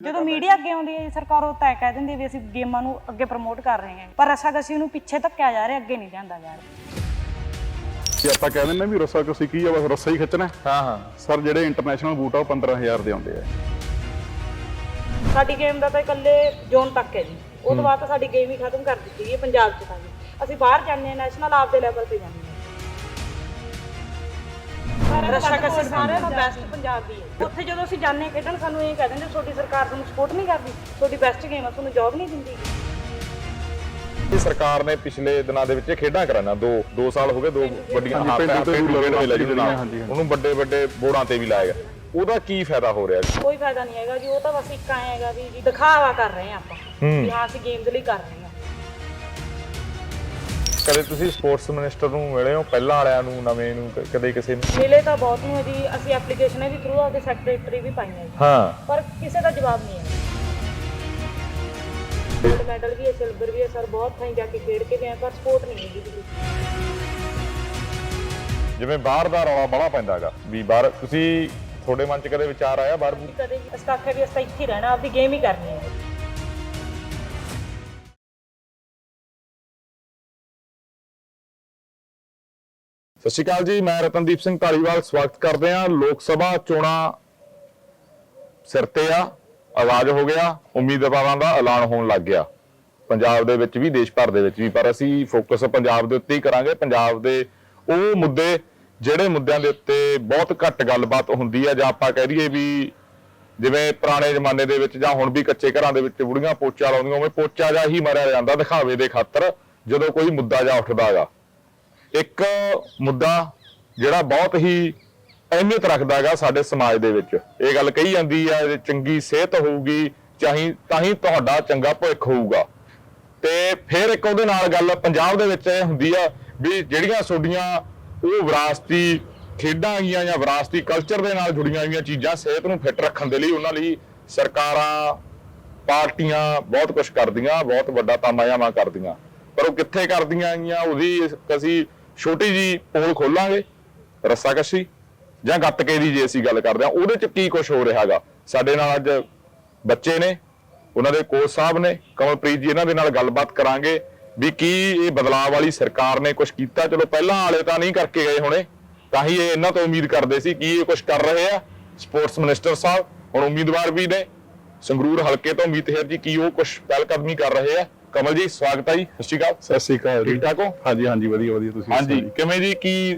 ਜਦੋਂ ਮੀਡੀਆ ਅੱਗੇ ਆਉਂਦੀ ਹੈ ਸਰਕਾਰ ਉਹ ਤੈਅ ਕਹਿ ਦਿੰਦੀ ਹੈ ਵੀ ਅਸੀਂ ਗੇਮਾਂ ਨੂੰ ਅੱਗੇ ਪ੍ਰਮੋਟ ਕਰ ਰਹੇ ਹਾਂ। ਪਰ ਰਸਾਕਸੀ ਨੂੰ ਪਿੱਛੇ ਧੱਕਿਆ ਜਾ ਰਿਹਾ ਅੱਗੇ ਨਹੀਂ ਜਾਂਦਾ ਜਾ ਰਿਹਾ। ਜੇ ਆਪਾਂ ਕਹਿ ਦਿੰਦੇ ਵੀ ਰੱਸਾ ਕਸੀ ਕੀ ਆ ਬਸ ਰੱਸਾ ਹੀ ਖਿੱਚਣਾ ਹੈ। ਹਾਂ ਸਰ ਜਿਹੜੇ ਇੰਟਰਨੈਸ਼ਨਲ ਬੂਟ ਆ ਉਹ 15000 ਦੇ ਆਉਂਦੇ ਆ। ਸਾਡੀ ਗੇਮ ਦਾ ਤਾਂ ਇਕੱਲੇ ਜ਼ੋਨ ਤੱਕ ਹੈ ਜੀ। ਉਹ ਤੋਂ ਬਾਅਦ ਤਾਂ ਸਾਡੀ ਗੇਮ ਹੀ ਖਤਮ ਕਰ ਦਿੱਤੀ ਹੈ ਪੰਜਾਬ 'ਚ ਤਾਂ ਅਸੀਂ ਬਾਹਰ ਜਾਂਦੇ ਹਾਂ ਨੈਸ਼ਨਲ ਆਪ ਦੇ ਲੈਵਲ ਤੇ ਜਾਂਦੇ ਹਾਂ ਰਸਾਕਸੀ ਸਾਰਿਆਂ ਦਾ ਬੈਸਟ ਪੰਜਾਬ ਦੀ ਹੈ। ਉੱਥੇ ਜਦੋਂ ਅਸੀਂ ਜਾਂਦੇ ਹਾਂ ਖੇਡਣ ਸਾਨੂੰ ਇਹ ਕਹਿ ਦਿੰਦੇ ਤੁਹਾਡੀ ਸਰਕਾਰ ਤੁਹਾਨੂੰ ਸਪੋਰਟ ਨਹੀਂ ਕਰਦੀ। ਤੁਹਾਡੀ ਬੈਸਟ ਗੇਮ ਆ ਤੁਹਾਨੂੰ ਜੌਬ ਨਹੀਂ ਦਿੰਦੀ। ਇਹ ਸਰਕਾਰ ਨੇ ਪਿਛਲੇ ਦਿਨਾਂ ਦੇ ਵਿੱਚ ਇਹ ਖੇਡਾਂ ਕਰਾਣਾ ਦੋ ਦੋ ਸਾਲ ਹੋ ਗਏ ਦੋ ਵੱਡੀਆਂ ਹਾਂਜੀ, ਹਾਂ ਪਿੰਡੂ ਤੇ ਪਿੰਡੂ ਵੀ ਖੇਡ ਮੇਲਾ ਜਿਹਦੇ ਨਾਲ ਹਾਂਜੀ, ਹਾਂਜੀ। ਉਹਨੂੰ ਵੱਡੇ ਵੱਡੇ ਬੋਰਡਾਂ ਤੇ ਵੀ ਲਾਇਆ ਗਿਆ। ਉਹਦਾ ਕੀ ਫਾਇਦਾ ਹੋ ਰਿਹਾ ਕੋਈ ਫਾਇਦਾ ਨਹੀਂ ਹੈਗਾ ਜੀ। ਉਹ ਤਾਂ ਬਸ ਇੱਕ ਆਏ ਹੈਗਾ ਵੀ ਜੀ ਦਿਖਾਵਾ ਕਰ ਰਹੇ ਹਾਂ ਆਪਾਂ। ਹੂੰ। ਵੀ ਹਾਂ ਅਸੀਂ ਗੇਮਸ ਲਈ ਕਰ ਰਹੇ ਹਾਂ। ਕਦੇ ਤੁਸੀਂ ਸਪੋਰਟਸ ਮਿਨਿਸਟਰ ਨੂੰ ਮਿਲੇ ਹੋ? ਪਹਿਲਾਂ ਵਾਲਿਆਂ ਨੂੰ ਨਵੇਂ ਨੂੰ ਕ- ਕਦੇ ਕਿਸੇ ਨੂੰ? ਮਿਲੇ ਤਾਂ ਬਹੁਤ ਨੂੰ ਜੀ। ਅਸੀਂ ਐਪਲੀਕੇਸ਼ਨਾਂ ਵੀ ਥਰੂ ਆਪਦੇ ਸੈਕਟਰੀ ਵੀ ਪਾਈਆਂ ਜੀ। ਹਾਂ। ਪਰ ਕਿਸੇ ਦਾ ਜਵਾਬ ਨਹੀਂ ਹੈ। ਗੋਲਡ ਮੈਡਲ ਵੀ ਹੈ ਸਿਲਵਰ ਵੀ ਹੈ ਸਰ ਬਹੁਤ ਥਾਈਂ ਜਾ ਕੇ ਖੇਡ ਕੇ ਗਏ ਹਾਂ, ਪਰ ਸਪੋਰਟ ਨਹੀਂ ਹੈਗੀ ਜੀ। ਜਿਵੇਂ ਬਾਹਰ ਦਾ ਰੌਲਾ ਬੜਾ ਪੈਂਦਾਗਾ ਵੀ ਬਾਹਰ ਤੁਸੀਂ ਤੁਹਾਡੇ ਮਨ 'ਚ ਕਦੇ ਵਿਚਾਰ ਆਇਆ ਬਾਹਰ ਵੀ ਕਦੇ ਵੀ ਅਸੀਂ ਤਾਂ ਆਖਿਆ ਵੀ ਅਸੀਂ ਤਾਂ ਇੱਥੇ ਹੀ ਰਹਿਣਾ ਆਪਦੀ ਗੇਮ ਹੀ ਕਰਨੀ ਹੈ ਸਤਿ ਸ਼੍ਰੀ ਅਕਾਲ ਜੀ, ਮੈਂ ਰਤਨਦੀਪ ਸਿੰਘ ਧਾਲੀਵਾਲ, ਸਵਾਗਤ ਕਰਦੇ ਹਾਂ। ਲੋਕ ਸਭਾ ਚੋਣਾਂ ਸਿਰ ਤੇ ਆ ਆਵਾਜ਼ ਹੋ ਗਿਆ ਉਮੀਦਵਾਰਾਂ ਦਾ ਐਲਾਨ ਹੋਣ ਲੱਗ ਗਿਆ। ਪੰਜਾਬ ਦੇ ਵਿੱਚ ਵੀ, ਦੇਸ਼ ਭਰ ਦੇ ਵਿੱਚ ਵੀ, ਪਰ ਅਸੀਂ ਫੋਕਸ ਪੰਜਾਬ ਦੇ ਉੱਤੇ ਹੀ ਕਰਾਂਗੇ। ਪੰਜਾਬ ਦੇ ਉਹ ਮੁੱਦੇ, ਜਿਹੜੇ ਮੁੱਦਿਆਂ ਦੇ ਉੱਤੇ ਬਹੁਤ ਘੱਟ ਗੱਲਬਾਤ ਹੁੰਦੀ ਹੈ, ਜਾਂ ਆਪਾਂ ਕਹਿ ਦਈਏ ਵੀ ਜਿਵੇਂ ਪੁਰਾਣੇ ਜ਼ਮਾਨੇ ਦੇ ਵਿੱਚ, ਜਾਂ ਹੁਣ ਵੀ ਕੱਚੇ ਘਰਾਂ ਦੇ ਵਿੱਚ ਬੁੜੀਆਂ ਪੋਚਾ ਲਾਉਂਦੀਆਂ, ਉਵੇਂ ਪੋਚਾ ਜਾ ਹੀ ਮਾਰਿਆ ਜਾਂਦਾ ਦਿਖਾਵੇ ਦੇ ਖਾਤਰ, ਜਦੋਂ ਕੋਈ ਮੁੱਦਾ ਜਾ ਉੱਠਦਾ ਹੈਗਾ ਇੱਕ ਮੁੱਦਾ ਜਿਹੜਾ ਬਹੁਤ ਹੀ ਅਹਿਮੀਅਤ ਰੱਖਦਾ ਹੈਗਾ ਸਾਡੇ ਸਮਾਜ ਦੇ ਵਿੱਚ। ਇਹ ਗੱਲ ਕਹੀ ਜਾਂਦੀ ਆ ਚੰਗੀ ਸਿਹਤ ਹੋਊਗੀ, ਚਾਹੀ ਤਾਂ ਹੀ ਤੁਹਾਡਾ ਚੰਗਾ ਭਵਿੱਖ ਹੋਊਗਾ। ਤੇ ਫਿਰ ਇੱਕ ਉਹਦੇ ਨਾਲ ਗੱਲ ਪੰਜਾਬ ਦੇ ਵਿੱਚ ਇਹ ਹੁੰਦੀ ਆ ਵੀ ਜਿਹੜੀਆਂ ਤੁਹਾਡੀਆਂ ਉਹ ਵਿਰਾਸਤੀ ਖੇਡਾਂ ਹੈਗੀਆਂ ਜਾਂ ਵਿਰਾਸਤੀ ਕਲਚਰ ਦੇ ਨਾਲ ਜੁੜੀਆਂ ਹੋਈਆਂ ਚੀਜ਼ਾਂ ਸਿਹਤ ਨੂੰ ਫਿੱਟ ਰੱਖਣ ਦੇ ਲਈ ਉਹਨਾਂ ਲਈ ਸਰਕਾਰਾਂ, ਪਾਰਟੀਆਂ ਬਹੁਤ ਕੁਝ ਕਰਦੀਆਂ, ਬਹੁਤ ਵੱਡਾ ਤਾਮਾਯਾਮਾ ਕਰਦੀਆਂ। ਪਰ ਉਹ ਕਿੱਥੇ ਕਰਦੀਆਂ ਆਈਆਂ ਉਹਦੀ ਅਸੀਂ ਛੋਟੀ ਜੀ ਪੋਲ ਖੋਲਾਂਗੇ ਰੱਸਾਕਸ਼ੀ ਜਾਂ ਗੱਤਕੇ ਦੀ ਜੇ ਅਸੀਂ ਗੱਲ ਕਰਦੇ ਹਾਂ, ਉਹਦੇ ਚ ਕੀ ਕੁਝ ਹੋ ਰਿਹਾ ਹੈਗਾ? ਸਾਡੇ ਨਾਲ ਅੱਜ ਬੱਚੇ ਨੇ, ਉਹਨਾਂ ਦੇ ਕੋਚ ਸਾਹਿਬ ਨੇ, ਕਮਲਪ੍ਰੀਤ ਜੀ ਇਹਨਾਂ ਦੇ ਨਾਲ ਗੱਲਬਾਤ ਕਰਾਂਗੇ ਵੀ ਕੀ ਇਹ ਬਦਲਾਅ ਵਾਲੀ ਸਰਕਾਰ ਨੇ ਕੁਝ ਕੀਤਾ। ਚਲੋ ਪਹਿਲਾਂ ਵਾਲੇ ਤਾਂ ਨਹੀਂ ਕਰਕੇ ਗਏ ਹੋਣੇ, ਤਾਂ ਹੀ ਇਹ ਇਹਨਾਂ ਤੋਂ ਉਮੀਦ ਕਰਦੇ ਸੀ ਕਿ ਇਹ ਕੁਝ ਕਰ ਰਹੇ ਆ। ਸਪੋਰਟਸ ਮਿਨਿਸਟਰ ਸਾਹਿਬ ਹੁਣ ਉਮੀਦਵਾਰ ਵੀ ਨੇ, ਸੰਗਰੂਰ ਹਲਕੇ ਤੋਂ ਮੀਤ ਹੈਰ ਜੀ ਕੀ ਉਹ ਕੁਝ ਪਹਿਲਕਦਮੀ ਕਰ ਰਹੇ ਆ। ਕਮਲ ਜੀ ਸਵਾਗਤ ਹੈ ਜੀ। ਸਤਿ ਸ਼੍ਰੀ ਅਕਾਲ। ਸਤਿ ਸ਼੍ਰੀ ਅਕਾਲ ਠੀਕ ਠਾਕ ਹੋ? ਹਾਂਜੀ ਹਾਂਜੀ ਵਧੀਆ ਵਧੀਆ ਤੁਸੀਂ ਹਾਂਜੀ। ਕਿਵੇਂ ਜੀ? ਕੀ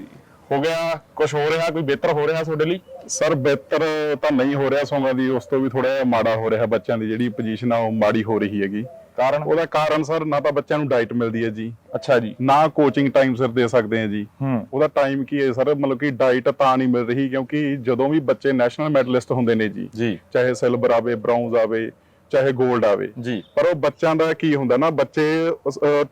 ਹੋ ਗਿਆ? ਕੁਝ ਹੋ ਰਿਹਾ? ਕੋਈ ਬਿਹਤਰ ਹੋ ਰਿਹਾ ਤੁਹਾਡੇ ਲਈ। ਸਰ ਬਿਹਤਰ ਤਾਂ ਨਹੀਂ ਹੋ ਰਿਹਾ ਸੋਮਾ ਦੀ। ਉਸ ਤੋਂ ਵੀ ਥੋੜਾ ਜਿਹਾ ਮਾੜਾ ਹੋ ਰਿਹਾ ਬੱਚਿਆਂ ਦੀ ਜਿਹੜੀ ਪੋਜੀਸ਼ਨ ਆ ਉਹ ਮਾੜੀ ਹੋ ਰਹੀ ਹੈਗੀ। ਕਾਰਨ? ਉਹਦਾ ਕਾਰਨ ਸਰ ਨਾ ਤਾਂ ਬੱਚਿਆਂ ਨੂੰ ਡਾਈਟ ਮਿਲਦੀ ਹੈ ਜੀ। ਅੱਛਾ ਜੀ। ਨਾ ਕੋਚਿੰਗ ਟਾਈਮ ਸਿਰ ਦੇ ਸਕਦੇ ਆ ਜੀ। ਹੂੰ। ਉਹਦਾ ਟਾਈਮ ਕੀ ਹੈ ਸਰ? ਮਤਲਬ ਕਿ ਡਾਈਟ ਤਾਂ ਨਹੀਂ ਮਿਲ ਰਹੀ ਕਿਉਂਕਿ ਜਦੋਂ ਵੀ ਬੱਚੇ ਨੈਸ਼ਨਲ ਮੈਡਲਿਸਟ ਹੁੰਦੇ ਨੇ ਜੀ ਚਾਹੇ ਸਿਲਵਰ ਆਵੇ ਬ੍ਰਾਊਨਜ਼ ਆਵੇ ਚਾਹੇ 골ਡ ਆਵੇ। ਜੀ। ਪਰ ਉਹ ਬੱਚਿਆਂ ਦਾ ਕੀ ਹੁੰਦਾ ਨਾ ਬੱਚੇ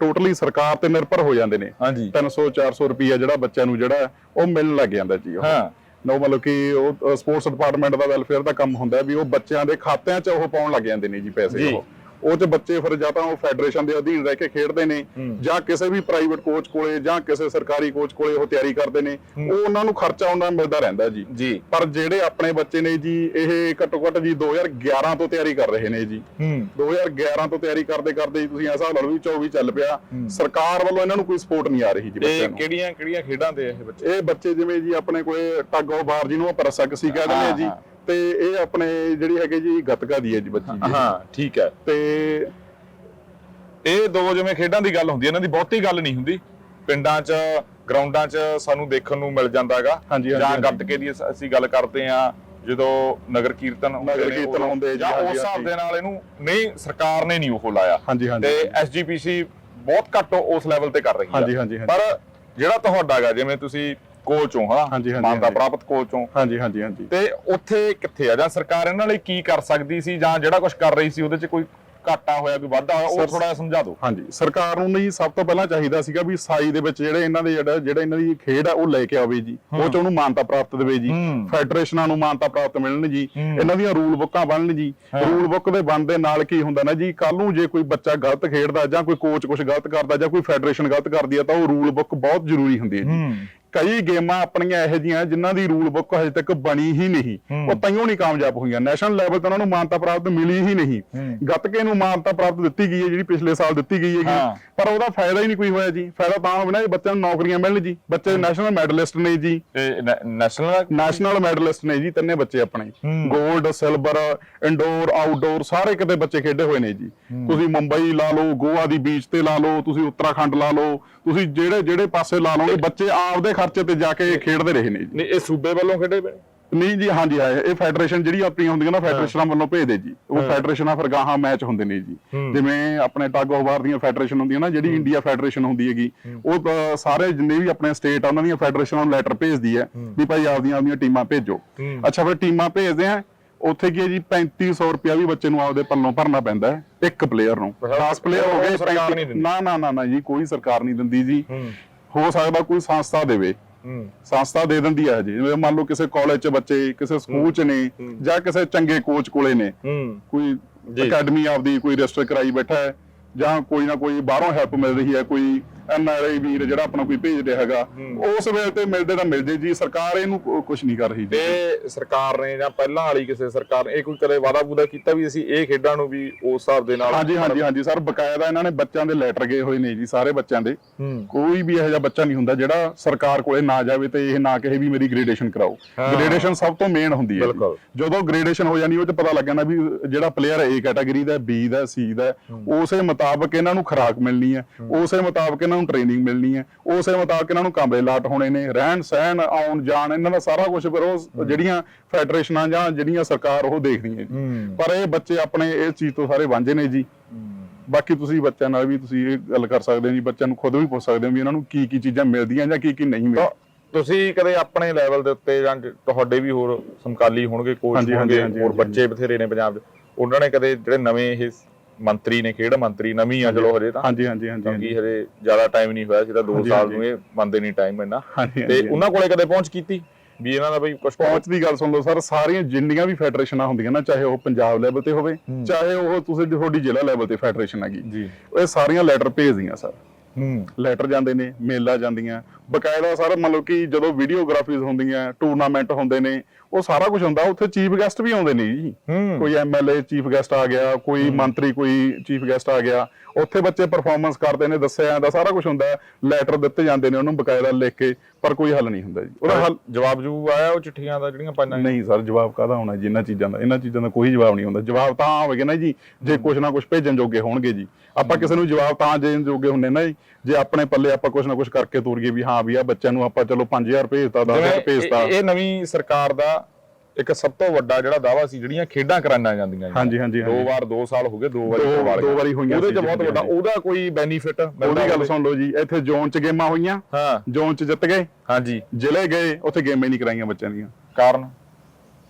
ਟੋਟਲੀ ਸਰਕਾਰ ਤੇ ਨਿਰਭਰ ਹੋ ਜਾਂਦੇ ਨੇ। ਹਾਂਜੀ। 300 400 ਰੁਪਈਆ ਜਿਹੜਾ ਬੱਚਿਆਂ ਨੂੰ ਜਿਹੜਾ ਉਹ ਮਿਲਣ ਲੱਗ ਜਾਂਦਾ ਜੀ ਉਹ। ਹਾਂ। ਨੋ ਮਤਲਬ ਕਿ ਉਹ ਸਪੋਰਟਸ ਡਿਪਾਰਟਮੈਂਟ ਦਾ ਵੈਲਫੇਅਰ ਦਾ ਕੰਮ ਹੁੰਦਾ ਵੀ ਉਹ ਬੱਚਿਆਂ ਦੇ ਖਾਤਿਆਂ 'ਚ ਉਹ ਪਾਉਣ ਲੱਗ ਜਾਂਦੇ ਨੇ ਜੀ ਪੈਸੇ। ਉਹ। ਉਹ 'ਚ ਬੱਚੇ ਫਿਰ ਜਾਂ ਤਾਂ ਉਹ ਫੈਡਰੇਸ਼ਨ ਦੇ ਅਧੀਨ ਰਹਿ ਕੇ ਖੇਡਦੇ ਨੇ ਜਾਂ ਕਿਸੇ ਵੀ ਪ੍ਰਾਈਵੇਟ ਕੋਚ ਕੋਲੇ ਜਾਂ ਕਿਸੇ ਸਰਕਾਰੀ ਕੋਚ ਕੋਲੇ ਉਹ ਤਿਆਰੀ ਕਰਦੇ ਨੇ ਉਹ ਉਹਨਾਂ ਨੂੰ ਖਰਚਾ ਉਹਨਾਂ ਮਿਲਦਾ ਰਹਿੰਦਾ ਜੀ। ਪਰ ਜਿਹੜੇ ਆਪਣੇ ਬੱਚੇ ਨੇ ਜੀ ਇਹ ਘੱਟੋ ਘੱਟ ਜੀ 2011 ਤੋਂ ਤਿਆਰੀ ਕਰ ਰਹੇ ਨੇ ਜੀ। ਹੂੰ। 2011 ਤੋਂ ਤਿਆਰੀ ਕਰਦੇ ਕਰਦੇ ਤੁਸੀਂ ਐਸਾ ਲਾ ਲਓ ਵੀ 24 ਚੱਲ ਪਿਆ। ਸਰਕਾਰ ਵੱਲੋਂ ਇਹਨਾਂ ਨੂੰ ਕੋਈ ਸਪੋਰਟ ਨਹੀਂ ਆ ਰਹੀ ਜੀ ਬੱਚਿਆਂ ਨੂੰ। ਕਿਹੜੀਆਂ ਕਿਹੜੀਆਂ ਖੇਡਾਂ ਦੇ ਇਹ ਬੱਚੇ? ਇਹ ਬੱਚੇ ਜਿਵੇਂ ਜੀ ਆਪਣੇ ਕੋਲੇ ਟੱਗ ਆਫ ਬਾਰ ਜਿਹਨੂੰ ਆਪਾਂ ਰੱਸਾ ਕਸੀ ਕਹਿੰਦੇ ਨੇ ਜੀ। ਤੇ ਇਹ ਆਪਣੇ ਜਿਹੜੀ ਹੈਗੇ ਜੀ ਗੱਤਕਾ ਦੀ ਹੈ ਜੀ ਬੱਚੀ ਜੀ। ਹਾਂ ਠੀਕ ਹੈ। ਤੇ ਇਹ ਦੋ ਜਿਵੇਂ ਖੇਡਾਂ ਦੀ ਗੱਲ ਹੁੰਦੀ ਹੈ ਇਹਨਾਂ ਦੀ ਬਹੁਤੀ ਗੱਲ ਨਹੀਂ ਹੁੰਦੀ। ਪਿੰਡਾਂ 'ਚ ਗਰਾਊਂਡਾਂ 'ਚ ਸਾਨੂੰ ਦੇਖਣ ਨੂੰ ਮਿਲ ਜਾਂਦਾਗਾ ਹਾਂਜੀ, ਹਾਂਜੀ, ਜਾਂ ਹਾਂਜੀ। ਗੱਤਕੇ ਦੀ ਅਸ- ਅਸੀਂ ਗੱਲ ਕਰਦੇ ਆ ਜਦੋਂ ਨਗਰ ਕੀਰਤਨ ਹੁੰਦੇ ਨਗਰ ਨੇ, ਕੀਰਤਨ ਉਦੋਂ- ਹੁੰਦੇ ਜੀ, ਜਾਂ ਹਾਂਜੀ, ਉਸ ਹਿਸਾਬ ਹਾਂਜੀ। ਦੇ ਨਾਲ ਇਹਨੂੰ ਨਹੀਂ ਸਰਕਾਰ ਨੇ ਨਹੀਂ ਉਹ ਲਾਇਆ। ਹਾਂਜੀ ਹਾਂਜੀ ਤੇ ਐਸਜੀਪੀਸੀ ਬਹੁਤ ਘੱਟ ਉਸ ਲੈਵਲ ਤੇ ਕਰ ਰਹੀ ਹਾਂਜੀ, ਆ ਹਾਂਜੀ, ਹਾਂਜੀ। ਪਰ ਜਿਹੜਾ ਤੁਹਾਡਾ ਹੈਗਾ ਜਿਵੇਂ ਤੁਸੀਂ ਕੋਚ ਹੋ ਹਾਂ ਹਾਂਜੀ, ਹਾਂਜੀ, ਮਾਨਤਾ ਹਾਂਜੀ। ਪ੍ਰਾਪਤ ਕੋਚ ਹਾਂਜੀ ਹਾਂਜੀ ਹਾਂਜੀ। ਤੇ ਉੱਥੇ ਕਿੱਥੇ ਆ? ਜਾਂ ਸਰਕਾਰ ਇਹਨਾਂ ਲਈ ਕੀ ਕਰ ਸਕਦੀ ਸੀ ਜਾਂ ਜਿਹੜਾ ਕੁਝ ਕਰ ਰਹੀ ਸੀ ਉਹਦੇ 'ਚ ਕੋਈ ਘਾਟਾ ਹੋਇਆ ਕੋਈ ਵਾਧਾ ਹੋਇਆ ਉਹ ਸਰ- ਥੋੜਾ ਜਿਹਾ ਸਮਝਾ ਦਿਓ। ਹਾਂਜੀ ਸਰਕਾਰ ਨੂੰ ਨਹੀਂ ਸਭ ਤੋਂ ਪਹਿਲਾਂ ਚਾਹੀਦਾ ਸੀਗਾ ਵੀ ਸਾਈ ਦੇ ਵਿੱਚ ਜਿਹੜੇ ਇਹਨਾਂ ਦੇ ਜਿਹੜਾ ਜਿਹੜਾ ਇਹਨਾਂ ਦੀ ਖੇਡ ਆ ਉਹ ਲੈ ਕੇ ਆਵੇ ਜੀ। ਉਹ ਚ ਉਹਨੂੰ ਮਾਨਤਾ ਪ੍ਰਾਪਤ ਦੇਵੇ ਜੀ। ਹੂੰ। ਫੈਡਰੇਸ਼ਨਾਂ ਨੂੰ ਮਾਨਤਾ ਪ੍ਰਾਪਤ ਮਿਲਣ ਜੀ। ਹੂੰ। ਇਹਨਾਂ ਦੀਆਂ ਰੂਲ ਬੁੱਕਾਂ ਬਣਨ ਜੀ। ਰੂਲ ਬੁੱਕ ਦੇ ਬਣਨ ਦੇ ਨਾਲ ਕੀ ਹੁੰਦਾ ਨਾ ਜੀ ਕੱਲ ਨੂੰ ਜੇ ਕੋਈ ਬੱਚਾ ਗਲਤ ਖੇਡਦਾ ਜਾਂ ਕੋਈ ਕੋਚ ਕੁਝ ਗਲਤ ਕਰਦਾ ਜਾਂ ਕੋਈ ਫੈਡਰੇਸ਼ਨ ਗਲਤ ਕਰਦੀ ਆ ਤਾਂ ਉਹ ਰੂਲ ਬੁੱਕ ਬਹੁਤ ਜ਼ਰੂਰੀ ਹੁੰਦੀ ਹੈ ਜੀ। ਕਈ ਗੇਮਾਂ ਆਪਣੀਆਂ ਇਹੋ ਜੀਆਂ ਜਿਨ੍ਹਾਂ ਦੀ ਰੂਲ ਬੁੱਕ ਹਜੇ ਤੱਕ ਬਣੀ ਹੀ ਨਹੀਂ। ਉਹ ਤਾਈਓ ਨਹੀਂ ਕਾਮਯਾਬ ਹੋਈਆਂ। ਨੈਸ਼ਨਲ ਲੈਵਲ ਤੇ ਉਹਨਾਂ ਨੂੰ ਮਾਨਤਾ ਪ੍ਰਾਪਤ ਮਿਲੀ ਹੀ ਨਹੀਂ। ਗੱਤਕੇ ਨੂੰ ਮਾਨਤਾ ਪ੍ਰਾਪਤ ਦਿੱਤੀ ਗਈ ਹੈ ਜਿਹੜੀ ਪਿਛਲੇ ਸਾਲ ਦਿੱਤੀ ਗਈ। ਹੈਗੀ। ਪਰ ਉਹਦਾ ਫਾਇਦਾ ਹੀ ਨਹੀਂ ਕੋਈ ਹੋਇਆ ਜੀ। ਫਾਇਦਾ ਤਾਂ ਹੋਣਾ ਜੇ ਬੱਚਿਆਂ ਨੂੰ ਨੌਕਰੀਆਂ ਮਿਲਣ ਜੀ। ਬੱਚੇ ਨੈਸ਼ਨਲ ਮੈਡਲਿਸਟ ਨੇ ਜੀ। ਇਹ ਨੈਸ਼ਨਲ ਨੈਸ਼ਨਲ ਮੈਡਲਿਸਟ ਨੇ ਜੀ ਤਿੰਨੇ ਬੱਚੇ ਆਪਣੇ। 골ਡ ਸਿਲਵਰ ਇੰਡੋਰ ਆਊਟਡੋਰ ਸਾਰੇ ਕਿਤੇ ਬੱਚੇ ਖੇਡੇ ਹੋਏ ਨੇ ਜੀ। ਤੁਸੀਂ ਮੁੰਬਈ ਲਾ ਲਓ ਗੋਆ ਦੀ ਬੀਚ ਤੇ ਲਾ ਲਓ ਤੁਸੀਂ ਉੱਤਰਾਖੰਡ ਲਾ ਲਓ ਤੁਸੀਂ ਜਿਹੜੇ ਜਿਹੜੇ ਪਾਸੇ ਲਾ ਲਓਗੇ ਬੱਚੇ ਆਪਦੇ ਖਰਚੇ ਤੇ ਜਾ ਕੇ ਖੇਡਦੇ ਰਹੇ ਨੇ ਜੀ। ਨਹੀਂ ਇਹ ਸੂਬੇ ਵੱਲੋਂ ਖੇਡੇ ਪਏ? ਨਹੀਂ ਜੀ ਹਾਂਜੀ ਹਾਂ ਇਹ ਫੈਡਰੇਸ਼ਨ ਜਿਹੜੀ ਆਪਣੀ ਹੁੰਦੀਆਂ ਨਾ ਫੈਡਰੇਸ਼ਨਾਂ ਵੱਲੋਂ ਭੇਜਦੇ ਜੀ। ਉਹ ਫੈਡਰੇਸ਼ਨਾਂ ਫਿਰ ਗਾਹਾਂ ਮੈਚ ਹੁੰਦੇ ਨੇ ਜੀ। ਜਿਵੇਂ ਆਪਣੇ ਟੱਗ ਆਫ ਵਾਰ ਦੀਆਂ ਫੈਡਰੇਸ਼ਨ ਹੁੰਦੀਆਂ ਨਾ ਜਿਹੜੀ ਇੰਡੀਆ ਫੈਡਰੇਸ਼ਨ ਹੁੰਦੀ ਹੈਗੀ ਉਹ ਸਾਰੇ ਜਿੰਨੇ ਵੀ ਆਪਣੇ ਸਟੇਟ ਆ ਉਹਨਾਂ ਦੀਆਂ ਫੈਡਰੇਸ਼ਨਾਂ ਨੂੰ ਲੈਟਰ ਭੇਜਦੀ ਹੈ ਵੀ ਭਾਈ ਆਪਦੀਆਂ ਆਪਦੀਆਂ ਟੀਮਾਂ ਭੇਜੋ। ਅੱਛਾ ਫਿਰ ਟੀਮਾਂ ਭੇਜਦੇ ਆ ਉੱਥੇ ਕੀ ਹੈ ਜੀ 3500 ਰੁਪਿਆ ਵੀ ਬੱਚੇ ਨੂੰ ਆਪਦੇ ਪੱਲੋਂ ਭਰਨਾ ਪੈਂਦਾ ਹੈ ਇੱਕ ਪਲੇਅਰ ਨੂੰ। 10 ਪਲੇਅਰ ਹੋ ਗਏ ਸਰਕਾਰ 35 ਨਹੀਂ ਦਿੰਦੀ। ਨਾ ਨਾ ਨਾ ਨਾ ਜੀ ਕੋਈ ਸਰਕਾਰ ਨਹੀਂ ਦਿੰਦੀ ਜੀ। ਹੋ। ਸਕਦਾ ਕੋਈ ਸੰਸਥਾ ਦੇਵੇ। ਸੰਸਥਾ ਦੇ ਦਿੰਦੀ ਹੈ ਜੀ ਜਿਵੇਂ ਮੰਨ ਲਓ ਕਿਸੇ ਕਾਲਜ 'ਚ ਬੱਚੇ ਕਿਸੇ ਸਕੂਲ 'ਚ ਨੇ ਜਾਂ ਕਿਸੇ ਚੰਗੇ ਕੋਚ ਕੋਲੇ ਨੇ। ਕੋਈ। ਅਕੈਡਮੀ ਆਪਦੀ ਕੋਈ ਰਜਿਸਟਰ ਕਰਾਈ ਬੈਠਾ ਹੈ ਜਾਂ ਕੋਈ ਨਾ ਕੋਈ ਬਾਹਰੋਂ ਹੈਲਪ ਮਿਲ ਰਹੀ ਹੈ ਕੋਈ ਐਨਆਰਆਈ ਵੀਰ ਜਿਹੜਾ ਆਪਣਾ ਕੋਈ ਭੇਜ ਰਿਹਾ ਹੈਗਾ ਉਸ ਵੇਲੇ ਤੇ ਮਿਲਦੇ ਤਾਂ ਮਿਲਦੇ ਜੀ ਸਰਕਾਰ ਇਹਨੂੰ ਕੁਝ ਨਹੀਂ ਕਰ ਰਹੀ ਜੀ। ਤੇ ਸਰਕਾਰ ਨੇ ਜਾਂ ਪਹਿਲਾਂ ਵਾਲੀ ਕਿਸੇ ਸਰਕਾਰ ਨੇ ਇਹ ਕੋਈ ਕਦੇ ਵਾਦਾ ਬੂਦਾ ਕੀਤਾ ਵੀ ਅਸੀਂ ਇਹ ਖੇਡਾਂ ਨੂੰ ਵੀ ਉਸ ਹਿਸਾਬ ਦੇ ਨਾਲ ਹਾਂਜੀ ਹਾਂਜੀ ਹਾਂਜੀ ਸਰ ਬਕਾਇਦਾ ਇਹਨਾਂ ਨੇ ਬੱਚਿਆਂ ਦੇ ਲੈਟਰ ਗਏ ਹੋਏ ਨੇ ਜੀ ਸਾਰੇ ਬੱਚਿਆਂ ਦੇ। ਕੋਈ ਵੀ ਇਹੋ ਜਿਹਾ ਬੱਚਾ ਨਹੀਂ ਹੁੰਦਾ ਜਿਹੜਾ ਸਰਕਾਰ ਕੋਲੇ ਨਾ ਜਾਵੇ ਤੇ ਇਹ ਨਾ ਕਹੇ ਵੀ ਮੇਰੀ ਗ੍ਰੇਡੇਸ਼ਨ ਕਰਾਓ। ਗ੍ਰੇਡੇਸ਼ਨ ਸਭ ਤੋਂ ਮੇਨ ਹੁੰਦੀ ਹੈ। ਜਦੋਂ ਗ੍ਰੇਡੇਸ਼ਨ ਹੋ ਜਾਂਦੀ ਉਹ ਚ ਪਤਾ ਲੱਗ ਜਾਂਦਾ ਵੀ ਜਿਹੜਾ ਪਲੇਅਰ A ਕੈਟਾਗਰੀ ਦਾ B ਦਾ C ਦਾ ਉਸੇ ਮੁਤਾਬਕ ਇਹਨਾਂ ਨੂੰ ਖੁਰਾਕ ਮਿਲਣੀ ਹੈ। ਉਸੇ ਮੁਤਾਬਕ ਇਹਨਾਂ ਨੂੰ ਟ੍ਰੇਨਿੰਗ ਮਿਲਣੀ ਹੈ। ਉਸੇ ਮੁਤਾਬਕ ਇਹਨਾਂ ਨੂੰ ਕਮਰੇ ਲਾਟ ਹੋਣੇ ਨੇ ਰਹਿਣ ਸਹਿਣ ਆਉਣ ਜਾਣ ਇਹਨਾਂ ਦਾ ਸਾਰਾ ਕੁਝ ਫਿਰ ਉਹ ਜਿਹੜੀਆਂ ਫੈਡਰੇਸ਼ਨਾਂ ਜਾਂ ਜਿਹੜੀਆਂ ਸਰਕਾਰ ਉਹ ਦੇਖਦੀ ਹੈ ਜੀ। ਪਰ ਇਹ ਬੱਚੇ ਆਪਣੇ ਇਸ ਚੀਜ਼ ਤੋਂ ਸਾਰੇ ਵਾਂਝੇ ਨੇ ਜੀ। ਬਾਕੀ ਤੁਸੀਂ ਬੱਚਿਆਂ ਨਾਲ ਵੀ ਤੁਸੀਂ ਇਹ ਗੱਲ ਕਰ ਸਕਦੇ ਹੋ ਜੀ ਬੱਚਿਆਂ ਨੂੰ ਖੁਦ ਵੀ ਪੁੱਛ ਸਕਦੇ ਹੋ ਵੀ ਇਹਨਾਂ ਨੂੰ ਕੀ ਕੀ ਚੀਜ਼ਾਂ ਮਿਲਦੀਆਂ ਜਾਂ ਕੀ ਕੀ ਨਹੀਂ ਮਿਲਦੀਆਂ। ਤੁਸੀਂ ਕਦੇ ਆਪਣੇ ਲੈਵਲ ਦੇ ਉੱਤੇ ਜਾਂ ਤੁਹਾਡੇ ਵੀ ਹੋਰ ਸਮਕਾਲੀ ਹੋਣਗੇ ਕੋਚ ਹੋਣਗੇ ਹੋਰ। ਬੱਚੇ ਬਥੇਰੇ ਨੇ ਪੰਜਾਬ 'ਚ ਉਹਨਾਂ ਨੇ ਕਦੇ ਜਿਹੜੇ ਨਵੇਂ ਇਹ ਮੰਤਰੀ ਨੇ ਖੇਡ ਮੰਤਰੀ? ਨਵੀਂ ਆ ਚਲੋ ਹਜੇ ਤਾਂ। ਹਾਂਜੀ ਹਾਂਜੀ ਹਾਂਜੀ ਕਿਉਂਕਿ ਹਜੇ। ਜ਼ਿਆਦਾ ਟਾਈਮ ਨਹੀਂ ਹੋਇਆ ਸੀ ਤਾਂ 2 ਹਾਂਜੀ, ਸਾਲ। ਨੂੰ ਇਹ ਮੰਨਦੇ ਨਹੀਂ ਟਾਈਮ ਇੰਨਾ। ਹਾਂਜੀ ਤੇ ਉਹਨਾਂ ਕੋਲੇ ਕਦੇ ਪਹੁੰਚ ਕੀਤੀ? ਵੀ ਇਹਨਾਂ ਦਾ ਬਈ ਕੁਝ ਪਹੁੰਚ ਦੀ ਗੱਲ ਸੁਣ ਲਓ ਸਰ ਸਾਰੀਆਂ ਜਿੰਨੀਆਂ ਵੀ ਫੈਡਰੇਸ਼ਨਾਂ ਹੁੰਦੀਆਂ ਨਾ ਚਾਹੇ ਉਹ ਪੰਜਾਬ ਲੈਵਲ ਤੇ ਹੋਵੇ ਚਾਹੇ ਉਹ ਤੁਸੀਂ ਤੁਹਾਡੀ ਜ਼ਿਲ੍ਹਾ ਲੈਵਲ ਤੇ ਫੈਡਰੇਸ਼ਨ ਹੈਗੀ ਜੀ। ਇਹ ਸਾਰੀਆਂ ਲੈਟਰ ਭੇਜਦੀਆਂ ਸਰ। ਹੂੰ। ਲੈਟਰ ਜਾਂਦੇ ਨੇ ਮੇਲਾਂ ਜਾਂਦੀਆਂ ਬਕਾਇਦਾ ਸਰ ਮੰਨ ਲਓ ਕਿ ਜਦੋਂ ਵੀਡੀਓਗ੍ਰਾਫੀਜ਼ ਹੁੰਦੀਆਂ ਟੂਰਨਾਮੈਂਟ ਹੁੰਦੇ ਨੇ ਉਹ ਸਾਰਾ ਕੁਝ ਹੁੰਦਾ ਉੱਥੇ ਚੀਫ ਗੈਸਟ ਵੀ ਆਉਂਦੇ ਨੇ ਜੀ। ਕੋਈ ਐਮਐਲਏ ਚੀਫ ਗੈਸਟ ਆ ਗਿਆ ਕੋਈ ਮੰਤਰੀ ਕੋਈ ਚੀਫ ਗੈਸਟ ਆ ਗਿਆ ਉੱਥੇ ਬੱਚੇ ਪਰਫਾਰਮੈਂਸ ਕਰਦੇ ਨੇ ਦੱਸਿਆ ਜਾਂਦਾ ਸਾਰਾ ਕੁਝ ਹੁੰਦਾ ਲੈਟਰ ਦਿੱਤੇ ਜਾਂਦੇ ਨੇ ਉਹਨੂੰ ਬਕਾਇਦਾ ਲਿਖ ਕੇ ਪਰ ਕੋਈ ਹੱਲ ਨਹੀਂ ਹੁੰਦਾ ਜੀ। ਉਹਦਾ ਹੱਲ ਜਵਾਬ ਜੂ ਆਇਆ ਉਹ ਚਿੱਠੀਆਂ ਦਾ ਜਿਹੜੀਆਂ ਪਾਈਆਂ ਨਹੀਂ ਸਰ ਜਵਾਬ ਕਾਹਦਾ ਹੋਣਾ ਜੀ ਇਹਨਾਂ ਚੀਜ਼ਾਂ ਦਾ ਇਹਨਾਂ ਚੀਜ਼ਾਂ ਦਾ ਕੋਈ ਜਵਾਬ ਨਹੀਂ ਹੁੰਦਾ। ਜਵਾਬ ਤਾਂ ਹੋਵੇਗਾ ਨਾ ਜੀ ਜੇ ਕੁਝ ਨਾ ਕੁਝ ਭੇਜਣ ਜੋਗੇ ਹੋਣਗੇ ਜੀ। ਆਪਾਂ ਕਿਸੇ ਨੂੰ ਜਵਾਬ ਤਾਂ ਦੇਣ ਜੋਗੇ ਹੁੰਦੇ ਨਾ ਜੀ ਜੇ ਆਪਣੇ ਪੱਲੇ ਆਪਾਂ ਕੁਝ ਨਾ ਕੁਝ ਕਰਕੇ ਤੋਰੀਏ ਵੀ ਹਾਂ ਵੀ ਆ ਬੱਚਿਆਂ ਨੂੰ ਆਪਾਂ ਚਲੋ 5000 ਭੇਜਤਾ 10000 ਜਿਵੇਂ ਭੇਜਤਾ। ਇਹ- ਇਹ ਨਵੀਂ ਸਰਕਾਰ ਦਾ ਇੱਕ ਸਭ ਤੋਂ ਵੱਡਾ ਜਿਹੜਾ ਦਾਵਾ ਸੀ ਜਿਹੜੀਆਂ ਖੇਡਾਂ ਕਰਾਈਆਂ ਜਾਂਦੀਆਂ। ਹਾਂਜੀ, ਹਾਂਜੀ, ਦੋ। ਵਾਰ 2 ਸਾਲ ਹੋ ਗਏ ਦੋ ਵਾਰੀ ਦੋ- ਕਰਵਾ ਲਈਆਂ। ਦੋ ਵਾਰੀ ਹੋਈਆਂ ਉਹਦੇ ਚ ਬਹੁਤ ਵੱਡਾ। ਉਹਦਾ ਕੋਈ ਬੈਨੀਫਿਟ ਉਹਦੀ ਗੱਲ ਸੁਣ ਲਓ ਜੀ ਇੱਥੇ ਜ਼ੋਨ ਚ ਗੇਮਾਂ ਹੋਈਆਂ ਹਾਂ। ਜ਼ੋਨ ਚ ਜਿੱਤ ਗਏ। ਹਾਂਜੀ। ਜ਼ਿਲ੍ਹੇ ਗਏ ਉੱਥੇ ਗੇਮਾਂ ਹੀ ਨਹੀਂ ਕਰਾਈਆਂ ਬੱਚਿਆਂ ਦੀਆਂ। ਕਾਰਨ?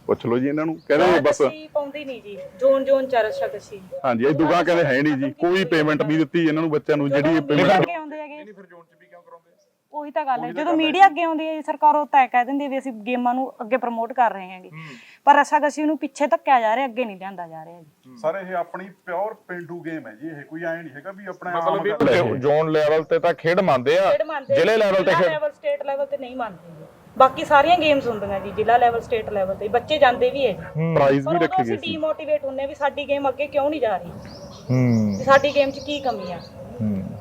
ਪੁੱਛ ਲਓ ਜੀ ਇਹਨਾਂ ਨੂੰ ਕਹਿੰਦੇ ਬਸ ਪਾਉਂਦੀ ਨਹੀਂ ਜੀ ਜ਼ੋਨ ਜ਼ੋਨ ਚਰਸ ਸ਼ਕਸੀ ਹਾਂਜੀ ਇਹ ਦੁਗਾ ਕਹਿੰਦੇ ਹੈ ਨਹੀਂ ਜੀ ਕੋਈ ਪੇਮੈਂਟ ਨਹੀਂ ਦਿੱਤੀ ਇਹਨਾਂ ਨੂੰ ਬੱਚਿਆਂ ਨੂੰ ਜਿਹੜੀ ਪੇਮੈਂਟ ਅੱਗੇ ਆਉਂਦੇ ਹੈਗੇ। ਉਹੀ ਤਾਂ ਗੱਲ ਹੈ ਜਦੋਂ ਮੀਡੀਆ ਅੱਗੇ ਆਉਂਦੀ ਹੈ ਸਰਕਾਰ ਉਹ ਤੈਅ ਕਹਿ ਦਿੰਦੀ ਹੈ ਵੀ ਅਸੀਂ ਗੇਮਾਂ ਨੂੰ ਅੱਗੇ ਪ੍ਰਮੋਟ ਕਰ ਰਹੇ ਹਾਂਗੇ। ਪਰ ਰਸਾਕਸੀ ਨੂੰ ਪਿੱਛੇ ਧੱਕਿਆ ਜਾ ਰਿਹਾ ਅੱਗੇ ਨਹੀਂ ਲਿਆਂਦਾ ਜਾ ਰਿਹਾ ਜੀ। ਸਰ ਇਹ ਆਪਣੀ ਪਿਓਰ ਪਿੰਡੂ ਗੇਮ ਹੈ ਜੀ ਇਹ ਕੋਈ ਐ ਨਹੀਂ ਹੈਗਾ ਵੀ ਆਪਣੇ ਮਤਲਬ ਵੀ ਜ਼ੋਨ ਲੈਵਲ ਤੇ ਤਾਂ ਖੇਡ ਮੰਨਦੇ ਆ ਜ਼ਿਲ੍ਹੇ ਲੈਵਲ ਤੇ ਖੇਡ ਲੈਵਲ ਸਟੇਟ ਲੈਵਲ ਤੇ ਨਹੀਂ ਮੰਨਦੇ ਬਾਕੀ ਸਾਰੀਆਂ ਗੇਮਸ ਹੁੰਦੀਆਂ ਜੀ ਜ਼ਿਲ੍ਹਾ ਲੈਵਲ ਸਟੇਟ ਲੈਵਲ ਤੇ। ਬੱਚੇ ਜਾਂਦੇ ਵੀ ਹੈ ਪ੍ਰਾਈਜ਼ ਪਰ ਵੀ ਰੱਖੇ ਅਸੀਂ ਗਏ ਸੀ ਡੀਮੋਟੀਵੇਟ ਹੁੰਨੇ ਵੀ ਸਾਡੀ ਗੇਮ ਅੱਗੇ ਕਿਉਂ ਨਹੀਂ ਜਾ ਰਹੀ। ਹੂੰ। ਸਾਡੀ ਗੇਮ 'ਚ ਕੀ ਕਮੀ ਆ?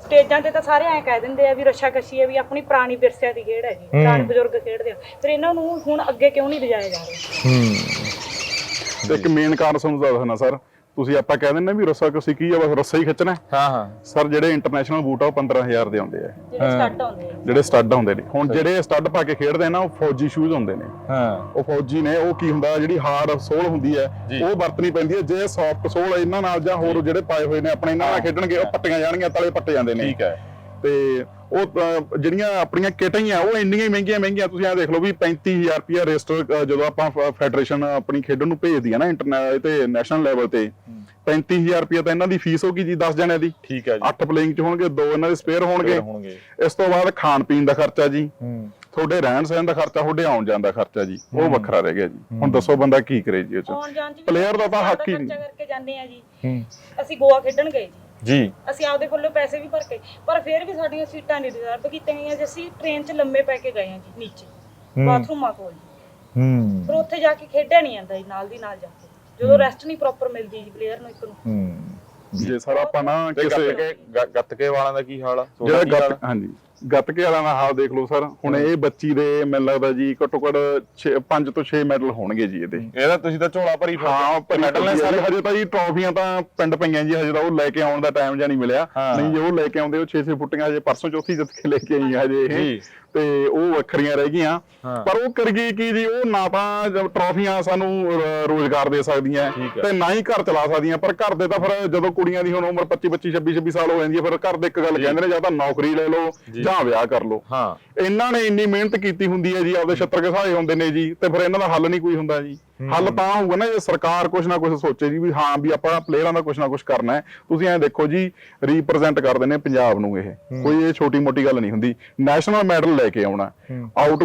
ਸਟੇਜਾਂ ਤੇ ਤਾਂ ਸਾਰੇ ਐਂ ਕਹਿ ਦਿੰਦੇ ਆ ਵੀ ਰਸ਼ਾਕਸ਼ੀ ਹੈ ਵੀ ਆਪਣੀ ਪੁਰਾਣੀ ਵਿਰਸੇ ਦੀ ਖੇਡ ਹੈ ਜੀ ਪੁਰਾਣੇ ਬਜ਼ੁਰਗ ਖੇਡਦੇ ਆ। ਫਿਰ ਇਹਨਾਂ ਨੂੰ ਹੁਣ ਅੱਗੇ ਕਿਉਂ ਨਹੀਂ ਲਿਜਾਇਆ ਜਾ ਰਿਹਾ? ਹੂੰ। ਤੇ ਇੱਕ ਮੇਨ ਕਾਰਨ ਤੁਹਾਨੂੰ ਦੱਸਣਾ ਸਰ ਤੁਸੀਂ ਆਪਾਂ ਕਹਿ ਦਿੰਦੇ ਵੀ ਰੱਸਾ ਕਸੀ ਕੀ ਆ ਬਸ ਰੱਸਾ ਹੀ ਖਿੱਚਣਾ ਹੈ। ਹਾਂ ਸਰ ਜਿਹੜੇ ਇੰਟਰਨੈਸ਼ਨਲ ਬੂਟ ਆ ਉਹ 15000 ਦੇ ਆਉਂਦੇ ਆ। ਜਿਹੜੇ ਸਟੱਡ ਆਉਂਦੇ ਆ। ਜਿਹੜੇ ਸਟੱਡ ਹੁੰਦੇ ਨੇ। ਹੁਣ ਜਿਹੜੇ ਸਟੱਡ ਪਾ ਕੇ ਖੇਡਦੇ ਆ ਨਾ ਉਹ ਫੌਜੀ ਸ਼ੂਜ਼ ਹੁੰਦੇ ਨੇ। ਹਾਂ। ਉਹ ਫੌਜੀ ਨੇ ਉਹ ਕੀ ਹੁੰਦਾ ਜਿਹੜੀ ਹਾਰਡ ਸੋਲ ਹੁੰਦੀ ਹੈ ਉਹ ਵਰਤਣੀ ਪੈਂਦੀ ਹੈ ਜੇ ਸੌਫਟ ਸੋਲ ਇਹਨਾਂ ਨਾਲ ਜਾਂ ਹੋਰ ਜਿਹੜੇ ਪਾਏ ਹੋਏ ਨੇ ਆਪਣੇ ਇਹਨਾਂ ਨਾਲ ਖੇਡਣਗੇ ਉਹ ਪੱਟੀਆਂ ਜਾਣਗੀਆਂ ਤਲੇ ਪੱਟੇ ਜਾਂਦੇ ਨੇ। ਠੀਕ ਹੈ। ਤੇ ਉਹ ਜਿਹੜੀਆਂ ਆਪਣੀਆਂ ਕਿਟਾਂ ਹੀ ਆ ਉਹ ਇੰਨੀਆਂ ਹੀ ਮਹਿੰਗੀਆਂ ਮਹਿੰਗੀਆਂ। ਤੁਸੀਂ ਆ ਦੇਖ ਲਓ ਵੀ 35000 ਰੁਪਿਆ ਰਜਿਸਟਰ ਜਦੋਂ ਆਪਾਂ ਫੈਡਰੇਸ਼ਨ ਆਪਣੀ ਖੇਡਣ ਨੂੰ ਭੇਜਦੀ ਆ ਨਾ ਇੰਟਰਨੈਸ਼ਨਲ ਤੇ ਨੈਸ਼ਨਲ ਲੈਵਲ ਤੇ। 35000 ਰੁਪਿਆ ਤਾਂ ਇਹਨਾਂ ਦੀ ਫੀਸ ਹੋਗੀ ਜੀ 10 ਜਣਿਆਂ ਦੀ। ਠੀਕ ਹੈ ਜੀ। 8 ਪਲੇਇੰਗ ਚ ਹੋਣਗੇ ਦੋ ਇਹਨਾਂ ਦੇ ਸਪੇਅਰ ਹੋਣਗੇ। ਇਸ ਤੋਂ ਬਾਅਦ ਖਾਣ ਪੀਣ ਦਾ ਖਰਚਾ ਜੀ। ਤੁਹਾਡੇ ਰਹਿਣ ਸਹਿਣ ਦਾ ਖਰਚਾ ਤੁਹਾਡੇ ਆਉਣ ਜਾਣ ਦਾ ਖਰਚਾ ਜੀ। ਉਹ ਵੱਖਰਾ ਰਹਿ ਗਿਆ ਜੀ। ਹੁਣ ਦੱਸੋ ਬੰਦਾ ਕੀ ਕਰੇ ਜੀ ਇਹ ਚ। Player ਦਾ ਤਾਂ ਹੱਕ ਹੀ ਖਰਚਾ ਨਹੀਂ। ਕਰਕੇ ਜਾਂਦੇ ਆ ਜੀ। ਹੂੰ। ਅਸੀਂ ਗੋਆ ਖੇਡਣ ਗਏ ਜੀ। ਜੀ। ਅਸੀਂ ਆਪਦੇ ਕੋਲੋਂ ਪੈਸੇ ਵੀ ਭਰ ਕੇ ਪਰ ਫਿਰ ਵੀ ਸਾਡੀਆਂ ਸੀਟਾਂ ਨਹੀਂ ਰਿਜ਼ਰਵ ਕੀਤੀਆਂ ਗਈਆਂ ਜੀ ਅਸੀਂ ਟ੍ਰੇਨ 'ਚ ਲੰਮੇ ਪੈ ਕੇ ਗਏ ਹਾਂ ਜੀ ਨੀਚੇ ਬਾਥਰੂਮਾਂ ਕੋਲ। ਜੀ। ਹੂੰ। ਪਰ ਉੱਥੇ ਜਾ ਕੇ ਖੇਡਿਆ ਨਹੀਂ ਜਾਂਦਾ ਜੀ ਨਾਲ ਦੀ ਨਾਲ ਜਾ ਕੇ। ਜਦੋਂ ਰੈਸਟ ਨਹੀਂ ਪ੍ਰੋਪਰ ਮਿਲਦੀ ਜੀ ਪਲੇਅਰ ਨੂੰ ਇੱਕ ਨੂੰ। ਹੂੰ। ਜੇ ਸਰ ਆਪਾਂ ਨਾ ਤੇ ਕਿਸੇ ਗੱਤਕੇ ਗੱਤਕੇ ਵਾਲਿਆਂ ਦਾ ਕੀ ਹਾਲ ਆ? ਜਿਹੜਾ? ਗੱਤ ਹਾਂਜੀ। ਗੱਤਕੇ ਵਾਲਿਆਂ ਦਾ ਹਾਲ ਦੇਖ ਲਓ ਸਰ ਹੁਣ ਇਹ ਬੱਚੀ ਦੇ ਮੈਨੂੰ ਲੱਗਦਾ ਜੀ ਘੱਟੋ ਘੱਟ 5 ਤੋਂ 6 ਮੈਡਲ ਹੋਣਗੇ ਜੀ ਇਹਦੇ ਇਹਦਾ ਤੁਸੀਂ ਤਾਂ ਝੋਲਾ ਭਰੀ ਫਿਰਦੇ। ਹਾਂ ਮੈਡਲ ਨੇ ਸਾਰੇ ਹਜੇ ਤਾਂ ਜੀ ਟਰੋਫੀਆਂ ਤਾਂ ਪਿੰਡ ਪਈਆਂ ਜੀ ਹਜੇ ਤਾਂ ਉਹ ਲੈ ਕੇ ਆਉਣ ਦਾ ਟਾਈਮ ਜਾਂ ਨਹੀਂ ਮਿਲਿਆ। ਨਹੀਂ ਜੇ ਉਹ ਲੈ ਕੇ ਆਉਂਦੇ ਉਹ 6-6 ਫੁੱਟੀਆਂ ਹਜੇ ਪਰਸੋਂ ਚੌਥੀ ਜਿੱਤ ਕੇ ਲੈ ਕੇ ਆਈ ਆ ਹਜੇ ਜੀ। ਇਹ ਤੇ ਉਹ ਵੱਖਰੀਆਂ ਰਹਿ ਗਈਆਂ। ਪਰ ਉਹ ਕਰ ਗਈ ਕੀ ਜੀ ਉਹ ਨਾ ਤਾਂ ਟਰੋਫੀਆਂ ਸਾਨੂੰ ਰੋਜ਼ਗਾਰ ਦੇ ਸਕਦੀਆਂ। ਤੇ ਨਾ ਹੀ ਘਰ ਚਲਾ ਸਕਦੀਆਂ। ਪਰ ਘਰ ਦੇ ਤਾਂ ਫਿਰ ਜਦੋਂ ਕੁੜੀਆਂ ਦੀ ਹੁਣ ਉਮਰ 25 25 26 26 ਸਾਲ ਹੋ ਜਾਂਦੀ ਹੈ ਫਿਰ ਘਰ ਦੇ ਇੱਕ ਗੱਲ ਕਹਿੰਦੇ ਨੇ ਜਾਂ ਤਾਂ ਨੌਕਰੀ ਲੈ ਲਓ ਜਾਂ ਵਿਆਹ ਕਰ ਲਓ। ਹਾਂ। ਇਹਨਾਂ ਨੇ ਇੰਨੀ ਮਿਹਨਤ ਕੀਤੀ ਹੁੰਦੀ ਹੈ ਜੀ ਆਪਦੇ ਛੱਤਰ ਘਸਾਏ ਹੁੰਦੇ ਨੇ ਜੀ ਤੇ ਫਿਰ ਇਹਨਾਂ ਦਾ ਹੱਲ ਨਹੀਂ ਕੋਈ ਹੁੰਦਾ ਜੀ। ਹੱਲ ਤਾਂ ਹੋਊਗਾ ਨਾ ਜੇ ਸਰਕਾਰ ਕੁਝ ਨਾ ਕੁਝ ਸੋਚੇ ਜੀ ਵੀ ਹਾਂ ਵੀ ਆਪਾਂ ਪਲੇਅਰਾਂ ਦਾ ਕੁਝ ਨਾ ਕੁਝ ਕਰਨਾ ਹੈ। ਤੁਸੀਂ ਐਂ ਦੇਖੋ ਜੀ ਰਿਪਰੈਜ਼ੈਂਟ ਕਰਦੇ ਨੇ ਪੰਜਾਬ ਨੂੰ ਇਹ। ਕੋਈ ਇਹ ਛੋਟੀ ਮੋਟੀ ਗੱਲ ਨਹੀਂ ਹੁੰਦੀ। ਨੈਸ਼ਨਲ ਮੈਡਲ ਲੈ ਕੇ ਆਉਣਾ। ਆਊਟ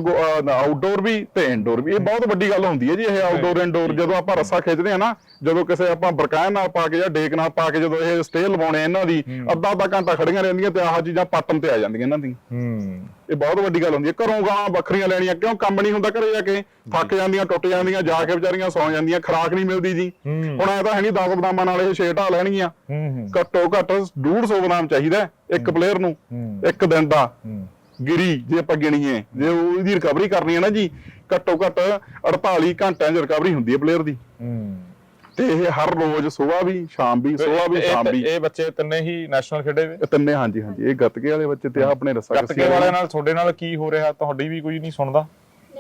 ਆਊਟਡੋਰ ਵੀ ਤੇ ਇਨਡੋਰ ਵੀ। ਇਹ ਬਹੁਤ ਵੱਡੀ ਗੱਲ ਹੁੰਦੀ ਹੈ ਜੀ ਇਹ ਆਊਟਡੋਰ ਇਨਡੋਰ ਜਦੋਂ ਆਪਾਂ ਰੱਸਾ ਖਿੱਚਦੇ ਆ ਨਾ ਜਦੋਂ ਕਿਸੇ ਆਪਾਂ ਬਰਕਾਇਆ ਨਾਲ ਪਾ ਕੇ ਜਾਂ ਡੇਕ ਨਾਲ ਪਾ ਕੇ ਜਦੋਂ ਇਹ ਸਟੇ ਲਵਾਉਣੇ ਇਹਨਾਂ ਦੀ ਅੱਧਾ ਅੱਧਾ ਘੰਟਾ ਖੜੀਆਂ ਰਹਿੰਦੀਆਂ ਤੇ ਆਹ ਚੀਜ਼ਾਂ ਪੱਟਣ ਤੇ ਆ ਜਾਂਦੀਆਂ ਇਹਨਾਂ ਦੀ। ਹੂੰ। ਇਹ ਬਹੁਤ ਵੱਡੀ ਗੱਲ ਹੁੰਦੀ ਹੈ। ਘਰੋਂ ਗਾਂ ਵੱਖਰੀਆਂ ਲੈਣੀਆਂ ਕਿਉਂ? ਕੰਮ ਨਹੀਂ ਹੁੰਦਾ ਘਰੇ ਜਾ ਕੇ। ਥੱਕ ਜਾਂਦੀਆਂ ਟੁੱਟ ਜਾਂਦੀਆਂ ਜਾ ਕੇ ਵਿਚਾਰੀਆਂ ਸੌਂ ਜਾਂਦੀਆਂ ਖਰਾਕ ਨਹੀਂ ਮਿਲਦੀ ਜੀ। ਹੁਣ ਐ ਤਾਂ ਹੈ ਨਹੀਂ 10 ਬਦਾਮਾਂ ਨਾਲ ਇਹ ਛੇ ਢਾ ਲੈਣਗੀਆਂ। ਹੂੰ ਹੂੰ। ਘੱਟੋ ਘੱਟ 150 ਬਦਾਮ ਚਾਹੀਦਾ ਇੱਕ ਪਲੇਅਰ ਨੂੰ ਇੱਕ ਦਿਨ ਦਾ। ਗਿਰੀ ਜੇ ਆਪਾਂ ਗਿਣੀਏ ਜੇ ਉਹਦੀ ਰਿਕਵਰੀ ਕਰਨੀ ਹੈ ਨਾ ਜੀ ਘੱਟੋ ਘੱਟ 48 ਘੰਟਿਆਂ 'ਚ ਰਿਕਵਰੀ ਹੁੰਦੀ ਹੈ ਪਲੇਅਰ ਦੀ। ਤੇ ਇਹ ਹਰ ਰੋਜ਼ ਸਵੇਰ ਵੀ ਸ਼ਾਮ ਵੀ ਸਵੇਰ ਵੀ ਸ਼ਾਮ ਵੀ। ਇਹ ਬੱਚੇ ਤਿੰਨੇ ਹੀ ਨੈਸ਼ਨਲ ਖੇਡੇ ਵੇ। ਤਿੰਨੇ ਹਾਂਜੀ ਹਾਂਜੀ ਇਹ ਗੱਤਕੇ ਵਾਲੇ ਬੱਚੇ ਤੇ ਆਪਣੇ ਰੱਸਾ ਗੱਤਕੇ ਵਾਲਿਆਂ ਨਾਲ ਤੁਹਾਡੇ ਨਾਲ ਕੀ ਹੋ ਰਿਹਾ? ਤੁਹਾਡੀ ਵੀ ਕੋਈ ਨਹੀਂ ਸੁਣਦਾ।